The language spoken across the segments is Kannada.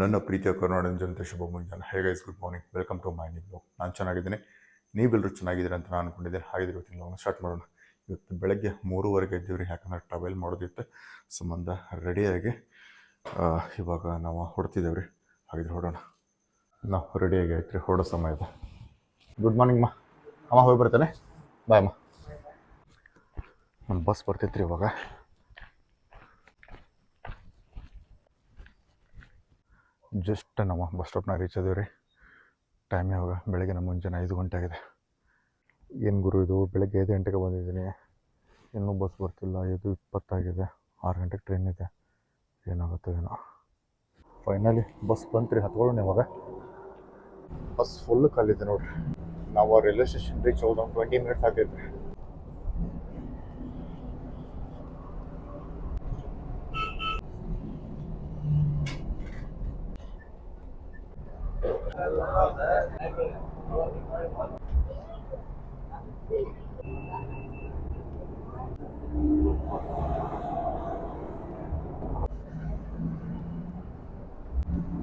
ನನ್ನ ಪ್ರೀತಿಯ ಕರ್ನಾಟಕ ಜನತೆ, ಶುಭ ಮುಂಜಾನೆ. Hey guys good morning welcome to my new blog ನಾನು ಚೆನ್ನಾಗಿದ್ದೀನಿ. ನೀವೆಲ್ಲರೂ ಚೆನ್ನಾಗಿದ್ದೀರ ಅಂತ ನಾನು ಅಂದ್ಕೊಂಡಿದ್ದೀನಿ ಹಾಗಿದ್ರೆ ಇವತ್ತಿನ ನಾವು ಸ್ಟಾರ್ಟ್ ಮಾಡೋಣ. ಇವತ್ತು ಬೆಳಗ್ಗೆ ಮೂರುವರೆಗೆ ಇದ್ದೀವ್ರಿ, ಯಾಕಂದ್ರೆ ಟ್ರಾವೆಲ್ ಮಾಡೋದಿತ್ತು. ಸಂಬಂಧ ರೆಡಿಯಾಗಿ ಇವಾಗ ನಾವು ಹೊಡ್ತಿದ್ದೇವೆ ರೀ ಹಾಗಿದ್ರೆ ಹೊಡೋಣ ನಾವು ರೆಡಿಯಾಗಿ ಆಯ್ತು ರೀ ಹೊಡೋ ಸಮಯ ಇದೆ ಗುಡ್ ಮಾರ್ನಿಂಗ್ ಮಾ ಅಮ್ಮ ಹೋಗಿ ಬರ್ತಾನೆ. ಬಾಯ್ ಅಮ್ಮ. ನಮ್ಮ ಬಸ್ ರೀ ಇವಾಗ. ಜಸ್ಟ್ ನಮ್ಮ ಬಸ್ ಸ್ಟಾಪ್ನಾಗ ರೀಚ್ ಅದೀವಿ ರೀ. ಟೈಮ್ ಯಾವಾಗ? ನಮ್ಮ ಮುಂಜಾನೆ ಐದು ಗಂಟೆ ಆಗಿದೆ. ಏನು ಗುರು ಇದು? ಬೆಳಗ್ಗೆ ಐದು ಗಂಟೆಗೆ ಬಂದಿದ್ದೀನಿ. ಇನ್ನೂ ಬಸ್ ಬರ್ತಿಲ್ಲ. ಐದು ಇಪ್ಪತ್ತಾಗಿದೆ. ಆರು ಗಂಟೆಗೆ ಟ್ರೈನ್ ಇದೆ. ಏನಾಗುತ್ತೋ ಏನೋ. ಫೈನಲಿ ಬಸ್ ಬಂತ್ರಿ ಹತ್ಕೊಳ್ಳೋಣ ಇವಾಗ. ಬಸ್ ಫುಲ್ ಖಾಲಿದೆ ನೋಡ್ರಿ. ನಾವು ರೈಲ್ವೆ ಸ್ಟೇಷನ್ ರೀಚ್ ಹೋದ ಒಂದು ಟ್ವೆಂಟಿ ಮಿನಿಟ್ಸ್ ಆಗೈತೆ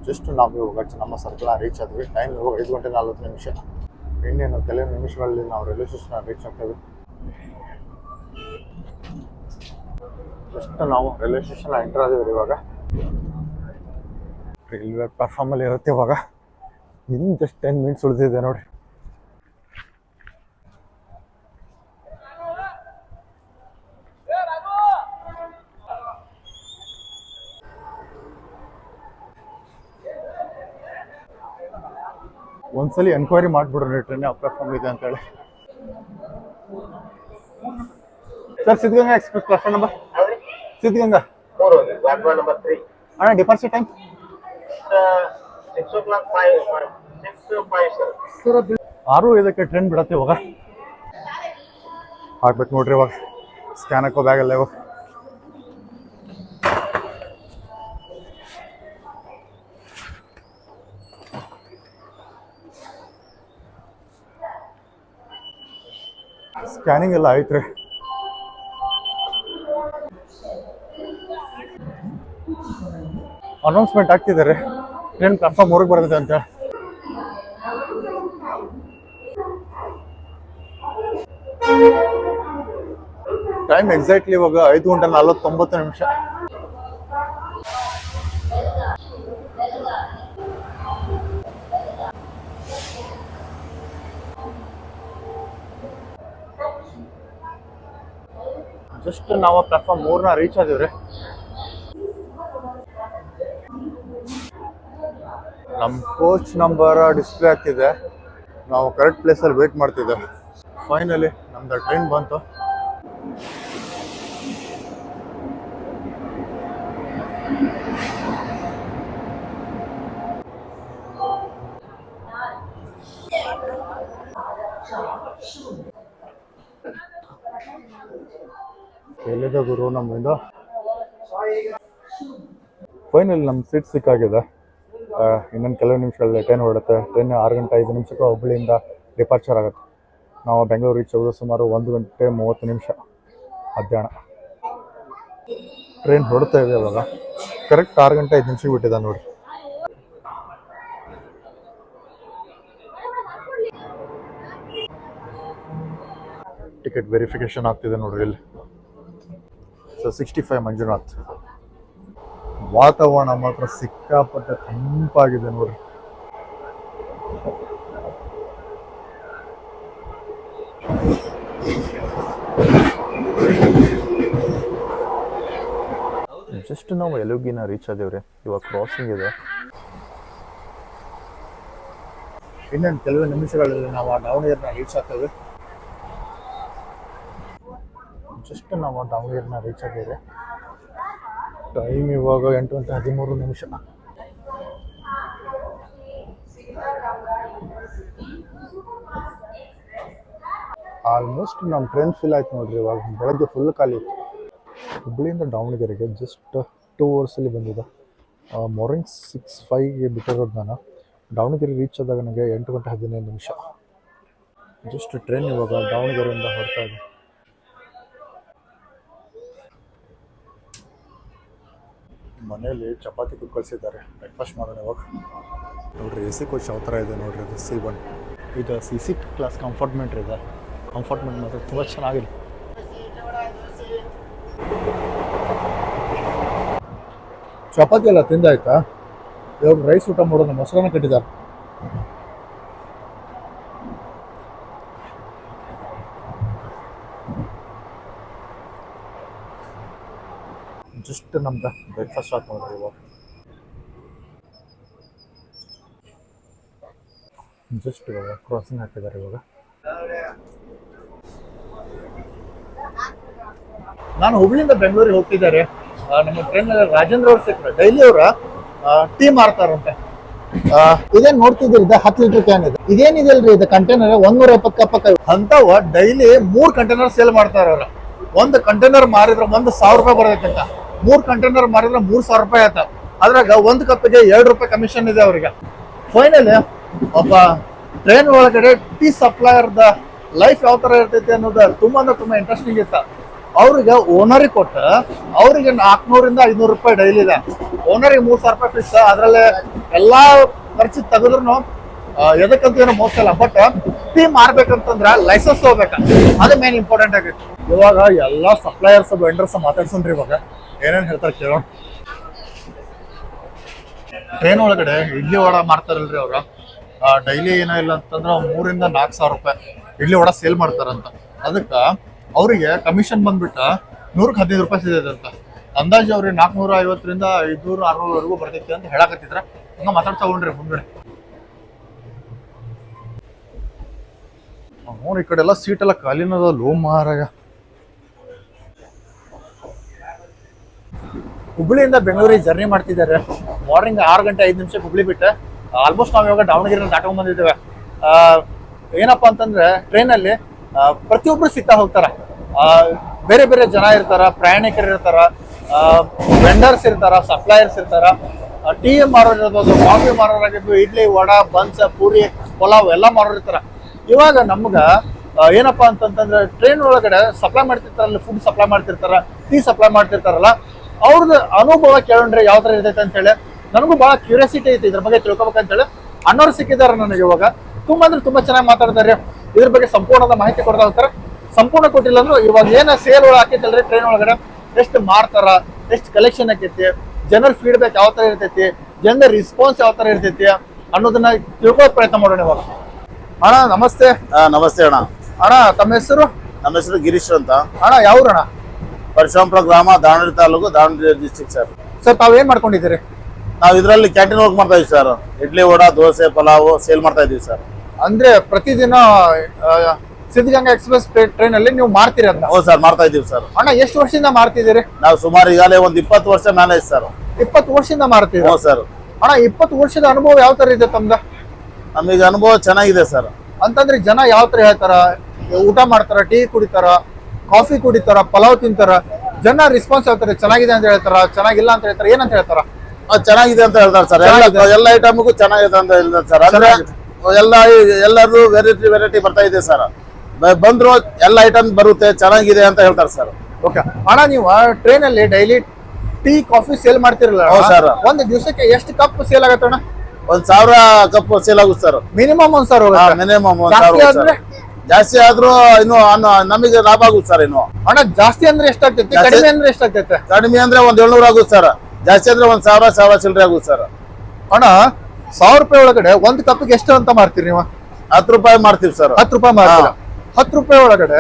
ಜಸ್ಟ್ ನಾವು ಇವಾಗ ನಮ್ಮ ಸರ್ಕಲ್ ರೀಚ್ ಆದ್ವಿ ಟೈಮ್ ಇವಾಗ ಐದು ಗಂಟೆ ನಲ್ವತ್ತು ನಿಮಿಷ ಇನ್ನೇನು ಕೆಲವು ನಿಮಿಷಗಳಲ್ಲಿ ನಾವು ರೈಲ್ವೆ ಸ್ಟೇಷನ್ ರೀಚ್ ಆಗ್ತೇವೆ ಜಸ್ಟ್ ನಾವು ರೈಲ್ವೆ ಸ್ಟೇಷನ್ ಎಂಟರ್ ಆದಿವ್ರಿ ಇವಾಗ ರೈಲ್ವೆ ಪ್ಲಾಟ್ಫಾರ್ಮಲ್ಲಿ ಇರುತ್ತೆ ಇವಾಗ ಇನ್ನು ಜಸ್ಟ್ ಟೆನ್ ಮಿನಿಟ್ಸ್ ಉಳಿದಿದೆ ನೋಡಿ. ಒಂದ್ಸಲಿ ಎನ್ಕ್ವೈರಿ ಮಾಡಿಬಿಡ್ರಿ ಟ್ರೈನ್ ಯಾವ ಪ್ಲಾಟ್ಫಾರ್ಮ್ ಇದೆ ಅಂತೇಳಿ sir Siddhaganga express platform number Siddhaganga. ಅಣ್ಣ ಡಿಪಾರ್ಚರ್ ಟೈಮ್ ಸರ್ ಆರು ಇದಕ್ಕೆ ಟ್ರೈನ್ ಬಿಡತ್ತೆ ಇವಾಗ. ಹಾಕ್ಬೇಕು ನೋಡ್ರಿ ಇವಾಗ. ಸ್ಕ್ಯಾನ್ ಹಾಕೋ ಬ್ಯಾಗಲ್ಲ ಇವಾಗ. ಸ್ಕ್ಯಾನಿಂಗ್ ಎಲ್ಲ ಆಯ್ತು ರೀ ಅನೌನ್ಸ್ಮೆಂಟ್ ಆಗ್ತಿದ್ದಾರೆ ಟ್ರೈನ್ ಪ್ಲಾಟ್ಫಾರ್ಮ್ ಹೊರಗೆ ಬರ್ತೈತೆ ಅಂತ? ಟೈಮ್ ಎಕ್ಸಾಕ್ಟ್ಲಿ ಇವಾಗ ಐದು ಗಂಟೆ ನಲವತ್ತೊಂಬತ್ತು ನಿಮಿಷ. ಜಸ್ಟ್ ನಾವು ಪ್ಲಾಟ್ಫಾರ್ಮ್ ಮೂರ್ನ ರೀಚ್ ಆದಿವ್ರಿ ನಮ್ಮ ಕೋಚ್ ನಂಬರ್ ಡಿಸ್ಪ್ಲೇ ಆಗ್ತಿದೆ ನಾವು ಕರೆಕ್ಟ್ ಪ್ಲೇಸಲ್ಲಿ ವೇಟ್ ಮಾಡ್ತಿದ್ದೆ. ಫೈನಲಿ ನಮ್ದು ಟ್ರೈನ್ ಬಂತು. ಎಲ್ಲಿದೆ ಗುರು ನಮ್ಮಿಂದ? ಫೈನಲ್ ನಮ್ಮ ಸೀಟ್ ಸಿಕ್ಕಾಗಿದೆ. ಇನ್ನೊಂದು ಕೆಲವು ನಿಮಿಷಗಳಲ್ಲಿ ಟ್ರೈನ್ ಹೊರಡುತ್ತೆ. ಟ್ರೈನ್ ಆರು ಗಂಟೆ, ಐದು ನಿಮಿಷಕ್ಕೆ ಹುಬ್ಬಳ್ಳಿಯಿಂದ ಡಿಪಾರ್ಚರ್ ಆಗುತ್ತೆ. ನಾವು ಬೆಂಗಳೂರು ರೀಚ್ ಆಗೋದು ಸುಮಾರು ಒಂದು ಗಂಟೆ ಮೂವತ್ತು ನಿಮಿಷ ಮಧ್ಯಾಹ್ನ. ಟ್ರೈನ್ ಹೊರಡ್ತಾ ಇದೆ ಇವಾಗ. ಕರೆಕ್ಟ್ ಆರು ಗಂಟೆ, ಐದು ನಿಮಿಷಕ್ಕೆ ಬಿಟ್ಟಿದೆ ನೋಡಿ. ಟಿಕೆಟ್ ವೆರಿಫಿಕೇಶನ್ ಆಗ್ತಿದೆ ನೋಡ್ರಿ ಇಲ್ಲಿ. So sixty five Manjunath. ವಾತಾವರಣ ಮಾತ್ರ ಸಿಕ್ಕಾಪಟ್ಟೆ ತಂಪಾಗಿದೆ ನೋಡ್ರಿ. ಜಸ್ಟ್ ನಾವು ಎಲುಗಿನ ರೀಚ್ ಆದೇವ್ರಿ. ಇವಾಗ ಕ್ರಾಸಿಂಗ್ ಇದೆ. ಇನ್ನೊಂದು ಕೆಲವು ನಿಮಿಷಗಳಲ್ಲಿ ನಾವು ಆ ದಾವಣಗೆರೆನ ರೀಚ್ ಆಗ್ತೇವೆ. ಜಸ್ಟ್ ನಾವು ದಾವಣಗೆರೆನ ರೀಚ್ ಆಗಿದ್ದೇವೆ ಟೈಮ್ ಇವಾಗ ಎಂಟು ಗಂಟೆ ಹದಿಮೂರು ನಿಮಿಷ. ಆಲ್ಮೋಸ್ಟ್ ನಮ್ಮ ಟ್ರೈನ್ ಫಿಲ್ ಆಯ್ತು ನೋಡ್ರಿ ಇವಾಗ. ಬೆಳಗ್ಗೆ ಫುಲ್ ಖಾಲಿ ಇತ್ತು. ಹುಬ್ಳಿಯಿಂದ ದಾವಣಗೆರೆಗೆ ಜಸ್ಟ್ ಟೂ ಅವರ್ಸಲ್ಲಿ ಬಂದಿದೆ. ಮಾರ್ನಿಂಗ್ ಸಿಕ್ಸ್ ಫೈವ್ಗೆ ಬಿಟ್ಟಿರೋದು ನಾನು ದಾವಣಗೆರೆ ರೀಚ್ ಆದಾಗ ನನಗೆ ಎಂಟು ಗಂಟೆ ಹದಿನೈದು ನಿಮಿಷ. ಜಸ್ಟ್ ಟ್ರೈನ್ ಇವಾಗ ದಾವಣಗೆರೆಯಿಂದ ಹೊರತಾ ಮನೆಯಲ್ಲಿ ಚಪಾತಿ ಕುಕ್ ಕಳಿಸಿದ್ದಾರೆ ಬ್ರೇಕ್ಫಾಸ್ಟ್ ಮಾಡೋಣ ಇವಾಗ. ನೋಡ್ರಿ ಎ ಸಿ ಕೋಚ್ ಯಾವ ಥರ ಇದೆ ನೋಡ್ರಿ ಇದು ಸಿ ಒನ್. ಇದು ಸಿ ಸಿ ಕ್ಲಾಸ್ ಕಂಫರ್ಟ್ಮೆಂಟ್ ಇದೆ. ಕಂಫರ್ಟ್ಮೆಂಟ್ ಮಾತ್ರ ತುಂಬ ಚೆನ್ನಾಗಿದೆ. ಚಪಾತಿ ಎಲ್ಲ ತಿಂದಾಯ್ತಾ? ಇವಾಗ ರೈಸ್ ಊಟ ಮಾಡೋದು ಮೊಸರನ್ನ ಕಟ್ಟಿದ್ದಾರೆ. ಜಸ್ಟ್ ನಮ್ದು ಬ್ರೇಕ್ಫಾಸ್ಟ್ ಸ್ಟಾರ್ಟ್ ನೋಡ್ರಿ ಇವಾಗ. ಜಸ್ಟ್ ಇವಾಗ ಕ್ರಾಸಿಂಗ್ ಹಾಕಿದ್ದಾರೆ ಇವಾಗ. ನಾನು ಹುಬ್ಳಿಯಿಂದ ಬೆಂಗಳೂರಿಗೆ ಹೋಗ್ತಿದ್ದಾರೆ. ನಮ್ಮ ಫ್ರೆಂಡ್ ರಾಜೇಂದ್ರ ಅವ್ರು ಸಿಕ್ಕರು, ಡೈಲಿ ಅವರ ಟೀ ಮಾರ್ತಾರಂತೆ. ಇದೇನ್ ನೋಡ್ತಿದ್ದೀರಿ, ಇದು ಹತ್ತು ಲೀಟರ್ ಕ್ಯಾನ್ ಇದೆ. ಇದೇನಿದೆಲ್ರಿ ಇದು ಕಂಟೈನರ್ ನೂರ ಎಪ್ಪತ್ತು ಕಪ್ಪ ಅಂತವ ಡೈಲಿ ಮೂರ್ ಕಂಟೈನರ್ ಸೇಲ್ ಮಾಡ್ತಾರ ಅವ್ರ ಒಂದು ಕಂಟೈನರ್ ಮಾರಿದ್ರೆ ಒಂದು ಸಾವಿರ ರೂಪಾಯಿ ಬರ್ತೈತಂತ. ಮೂರ್ ಕಂಟೈನರ್ ಮಾರಿದ್ರೆ ಮೂರ್ ಸಾವಿರ ರೂಪಾಯಿ ಆಯ್ತ. ಅದ್ರಾಗ ಒಂದು ಕಪ್ಪಿಗೆ ಎರಡು ರೂಪಾಯಿ ಕಮಿಷನ್ ಇದೆ ಅವ್ರಿಗೆ. ಫೈನಲಿ ಒಬ್ಬ ಟ್ರೈನ್ ಒಳಗಡೆ ಟೀ ಸಪ್ಲೈಯರ್ದ ಲೈಫ್ ಯಾವ ತರ ಇರ್ತೈತಿ ಅನ್ನೋದು ತುಂಬಾ ಅಂದ್ರೆ ತುಂಬಾ ಇಂಟ್ರೆಸ್ಟಿಂಗ್ ಇತ್ತ. ಅವ್ರಿಗೆ ಓನರಿಗೆ ಕೊಟ್ಟ ಅವರಿಗೆ ನಾಲ್ಕುನೂರಿಂದ ಐನೂರು ರೂಪಾಯಿ ಡೈಲಿ ಇದೆ. ಓನರಿಗೆ ಮೂರ್ ಸಾವಿರ ರೂಪಾಯಿ ಫಿಕ್ಸ್ ಅದ್ರಲ್ಲಿ ಎಲ್ಲಾ ಖರ್ಚು ತೆಗೆದ್ರು ಎದಕ್ಕಂತ ಏನೋ ಮೋಸ ಇಲ್ಲ. ಬಟ್ ಟೀ ಮಾರ್ಬೇಕಂತಂದ್ರ ಲೈಸೆನ್ಸ್ ಹೋಗ್ಬೇಕ ಅದು ಮೇನ್ ಇಂಪಾರ್ಟೆಂಟ್ ಆಗೈತಿ ಇವಾಗ ಎಲ್ಲಾ ಸಪ್ಲೈಯರ್ಸ್ ವೆಂಡರ್ಸ್ ಮಾತಾಡ್ಸೋಣ್ರಿ ಇವಾಗ. ಏನೇನ್ ಹೇಳ್ತಾರೆ ಕೇಳೋ ಟ್ರೈನ್ ಒಳಗಡೆ ಇಡ್ಲಿ ವಡ ಮಾಡ್ತಾರಲ್ರಿ ಅವ್ರ. ಡೈಲಿ ಏನೋ ಇಲ್ಲ ಅಂತಂದ್ರೆ ಮೂರಿಂದ ನಾಲ್ಕು ಸಾವಿರ ರೂಪಾಯಿ ಇಡ್ಲಿ ವಡ ಸೇಲ್ ಮಾಡ್ತಾರಂತ. ಅದಕ್ಕ ಅವರಿಗೆ ಕಮಿಷನ್ ಬಂದ್ಬಿಟ್ಟ ನೂರಕ್ಕೆ ಹದಿನೈದು ರೂಪಾಯಿ ಸಿಗೈತೆ ಅಂತ ಅಂದಾಜು ಅವ್ರಿಗೆ ನಾಲ್ಕುನೂರ ಐವತ್ತರಿಂದ ಐದುನೂರ ಆರ್ನೂರವರೆಗೂ ಬರ್ತೈತಿ ಅಂತ ಹೇಳಕತ್ತಿದ್ರ. ಹಂಗ ಮಾತಾಡ್ತಾ ಹೋಗ್ರಿ ಮುಂದ್ಗಡೆ. ಈ ಕಡೆ ಎಲ್ಲ ಸೀಟ್ ಎಲ್ಲ ಖಾಲಿನದ ಲೋ ಮಾರಾಯ ಹುಬ್ಳಿಯಿಂದ ಬೆಂಗಳೂರಿಗೆ ಜರ್ನಿ ಮಾಡ್ತಿದ್ದಾರೆ. ಮಾರ್ನಿಂಗ್ ಆರು ಗಂಟೆ ಐದು ನಿಮಿಷಕ್ಕೆ ಹುಬ್ಳಿ ಬಿಟ್ಟು ಆಲ್ಮೋಸ್ಟ್ ನಾವು ಇವಾಗ ದಾವಣಗೆರೆನ ದಾಟ್ಕೊಂಡ್ ಬಂದಿದ್ದೇವೆ. ಏನಪ್ಪಾ ಅಂತಂದ್ರೆ ಟ್ರೈನಲ್ಲಿ ಪ್ರತಿಯೊಬ್ಬರು ಸಿಗ್ತಾ ಹೋಗ್ತಾರೆ. ಬೇರೆ ಬೇರೆ ಜನ ಇರ್ತಾರ, ಪ್ರಯಾಣಿಕರು ಇರ್ತಾರ ವೆಂಡರ್ಸ್ ಇರ್ತಾರ ಸಪ್ಲೈಯರ್ಸ್ ಇರ್ತಾರ. ಟೀ ಮಾರೋರು ಇರ್ಬೋದು ಕಾಫಿ ಮಾರೋರಾಗಿರ್ಬೋದು, ಇಡ್ಲಿ, ವಡ, ಬನ್ಸ್, ಪೂರಿ, ಪಲಾವ್ ಎಲ್ಲ ಮಾರೋರು ಇರ್ತಾರ ಇವಾಗ ನಮ್ಗೆ ಏನಪ್ಪ ಅಂತಂತಂದ್ರೆ ಟ್ರೈನ್ ಒಳಗಡೆ ಸಪ್ಲೈ ಮಾಡ್ತಿರ್ತಾರಲ್ಲ ಫುಡ್ ಸಪ್ಲೈ ಮಾಡ್ತಿರ್ತಾರ ಟೀ ಸಪ್ಲೈ ಮಾಡ್ತಿರ್ತಾರಲ್ಲ ಅವ್ರದ್ದು ಅನುಭವ ಕೇಳೋಣ್ರಿ ಯಾವ ತರ ಇರ್ತೈತೆ ಅಂತ ಹೇಳಿ ನನಗೂ ಬಹಳ ಕ್ಯೂರಿಯಾಸಿಟಿ ಐತಿ ಇದ್ರ ಬಗ್ಗೆ ತಿಳ್ಕೊಬೇಕಂತ ಹೇಳಿ ಅಣ್ಣವ್ರು ಸಿಕ್ಕಿದ್ದಾರೆ ನನಗೆ ಇವಾಗ. ತುಂಬಾ ಅಂದ್ರೆ ತುಂಬಾ ಚೆನ್ನಾಗಿ ಮಾತಾಡ್ತಾರೆ. ಇದ್ರ ಬಗ್ಗೆ ಸಂಪೂರ್ಣದ ಮಾಹಿತಿ ಕೊಡ್ತಾ ಹೋಗ್ತಾರೆ ಸಂಪೂರ್ಣ ಕೊಟ್ಟಿಲ್ಲ ಅಂದ್ರು ಇವಾಗ ಏನ ಸೇಲ್ ಒಳಗೆ ಹಾಕೈತಲ್ರಿ ಟ್ರೈನ್ ಒಳಗಡೆ? ಎಷ್ಟು ಮಾರ್ತಾರ ಎಷ್ಟು ಕಲೆಕ್ಷನ್ ಆಕೈತಿ ಜನರ ಫೀಡ್ಬ್ಯಾಕ್ ಯಾವ ತರ ಇರ್ತೈತಿ? ಜನರ ರಿಸ್ಪಾನ್ಸ್ ಯಾವ ತರ ಇರ್ತೈತಿ ಅನ್ನೋದನ್ನ ತಿಳ್ಕೊಳ್ಳೋ ಪ್ರಯತ್ನ ಮಾಡೋಣ ಇವಾಗ. ಅಣ್ಣ ನಮಸ್ತೆ. ನಮಸ್ತೆ ಅಣ್ಣ. ಅಣ್ಣ ತಮ್ಮ ಹೆಸರು? ನಮ್ಮ ಹೆಸರು ಗಿರೀಶ್ ಅಂತ. ಅಣ್ಣ ಯಾವ್ರಣ್ಣ? ಪರಶುರಾಮಪುರ ಗ್ರಾಮ Davanagere taluk Davanagere district sir sir ತಾವ್ ಏನ್ ಮಾಡ್ಕೊಂಡಿದ್ದೀರಿ? ನಾವು ಇದರಲ್ಲಿ ಕ್ಯಾಂಟೀನ್ ವರ್ಕ್ ಮಾಡ್ತಾ ಇದೀವಿ ಸರ್ ಇಡ್ಲಿ ವಡ ದೋಸೆ ಪಲಾವು ಸೇಲ್ ಮಾಡ್ತಾ ಇದೀವಿ ಸರ್ ಅಂದ್ರೆ ಪ್ರತಿದಿನ ಆ, ಸಿದ್ಧಗಂಗಾ ಎಕ್ಸ್ಪ್ರೆಸ್ ಟ್ರೈನ್ ಅಲ್ಲಿ ನೀವು ಮಾಡ್ತೀರ ಅದನ್ನ ಹೌದು ಸರ್ ಮಾಡ್ತಾ ಇದೀವಿ ಸರ್ ಅಣ್ಣ ಎಷ್ಟು ವರ್ಷದಿಂದ ಮಾಡ್ತಿದ್ದೀರಿ ನಾವು ಸುಮಾರು ಈಗಾಗಲೇ ಒಂದು ಇಪ್ಪತ್ತು ವರ್ಷ ಮೇಲೆ ಐತೆ ಸರ್ ಇಪ್ಪತ್ತು ವರ್ಷದಿಂದ ಮಾಡ್ತೀವಿ ಹೌದು ಸರ್ ಅಣ್ಣ ಇಪ್ಪತ್ತು ವರ್ಷದ ಅನುಭವ ಯಾವ ತರ ಇದೆ ತಮ್ದ? ನಮಗೆ ಅನುಭವ ಚೆನ್ನಾಗಿದೆ ಸರ್ ಅಂತಂದ್ರೆ ಜನ ಯಾವ ತರ ಹೇಳ್ತಾರ? ಊಟ ಮಾಡ್ತಾರ ಟೀ ಕುಡಿತಾರ? ಕಾಫಿ ಕುಡಿತಾರ ಪಲಾವ್ ತಿಂತಾರ ಜನ ರೆಸ್ಪಾನ್ಸ್ ಹೇಳ್ತಾರೆ ತರ ಚೆನ್ನಾಗಿದೆ ಅಂತ ಹೇಳ್ತಾರ ಚೆನ್ನಾಗಿಲ್ಲ ಅಂತ ಹೇಳ್ತಾರ ಏನಂತ ಹೇಳ್ತಾರ? ಚೆನ್ನಾಗಿದೆ ಅಂತ ಹೇಳ್ತಾರೆ ಸರ್. ಎಲ್ಲ ಐಟಮ್ಗೂ ಚೆನ್ನಾಗಿದೆ ಅಂತ ಹೇಳ್ತಾರೆ ಸರ್. ಅಂದ್ರೆ ಎಲ್ಲ ಎಲ್ಲರೂ ವೆರೈಟಿ ವೆರೈಟಿ ಬರ್ತಾ ಇದೆ ಸರ್. ಬಂದ್ರು ಎಲ್ಲ ಐಟಮ್ ಬರುತ್ತೆ ಚೆನ್ನಾಗಿದೆ ಅಂತ ಹೇಳ್ತಾರೆ ಸರ್. ಓಕೆ ಅಣ್ಣ ನೀವು ಟ್ರೈನ್ ಅಲ್ಲಿ ಡೈಲಿ ಟೀ ಕಾಫಿ ಸೇಲ್ ಮಾಡ್ತಿರಲ್ಲ ಸರ್. ಒಂದು ದಿವಸಕ್ಕೆ ಎಷ್ಟು ಕಪ್ ಸೇಲ್ ಆಗತ್ತಣ್ಣ ಒಂದ್ ಸಾವಿರ ಕಪ್ ಸೇಲ್ ಆಗುತ್ತೆ ಸರ್. ಮಿನಿಮಮ್ ಒಂದ್ ಸಾವಿರ ಮಿನಿಮಮ್ ಒಂದ್ ಸಾವಿರ. ಜಾಸ್ತಿ ಆದ್ರೂ ಇನ್ನು ನಮಗೆ ಲಾಭ ಆಗುತ್ತೆ ಸರ್ ಇನ್ನು. ಅಣ್ಣ ಜಾಸ್ತಿ ಅಂದ್ರೆ ಎಷ್ಟಾಗ್ತೈತಿ? ಕಡಿಮೆ ಅಂದ್ರೆ ಎಷ್ಟಾಗ್ತೈತೆ? ಕಡಿಮೆ ಅಂದ್ರೆ ಒಂದ್ ಏಳ್ನೂರ ಆಗುತ್ತೆ ಸರ್ ಜಾಸ್ತಿ ಅಂದ್ರೆ ಒಂದ್ ಸಾವಿರ ಸಾವಿರ ಚಿಲ್ಲರೆ ಆಗುತ್ತೆ ಸರ್ ಅಣ್ಣ ಸಾವಿರ ರೂಪಾಯಿ ಒಳಗಡೆ ಒಂದ್ ಕಪ್ಪಿಗೆ ಎಷ್ಟು ಅಂತ ಮಾರ್ತೀರಿ ನೀವು? ಹತ್ತು ರೂಪಾಯಿ ಮಾಡ್ತೀವಿ ಸರ್ ಹತ್ತು ರೂಪಾಯಿ ಮಾರ್ತೀರ? ಹತ್ತು ರೂಪಾಯಿ ಒಳಗಡೆ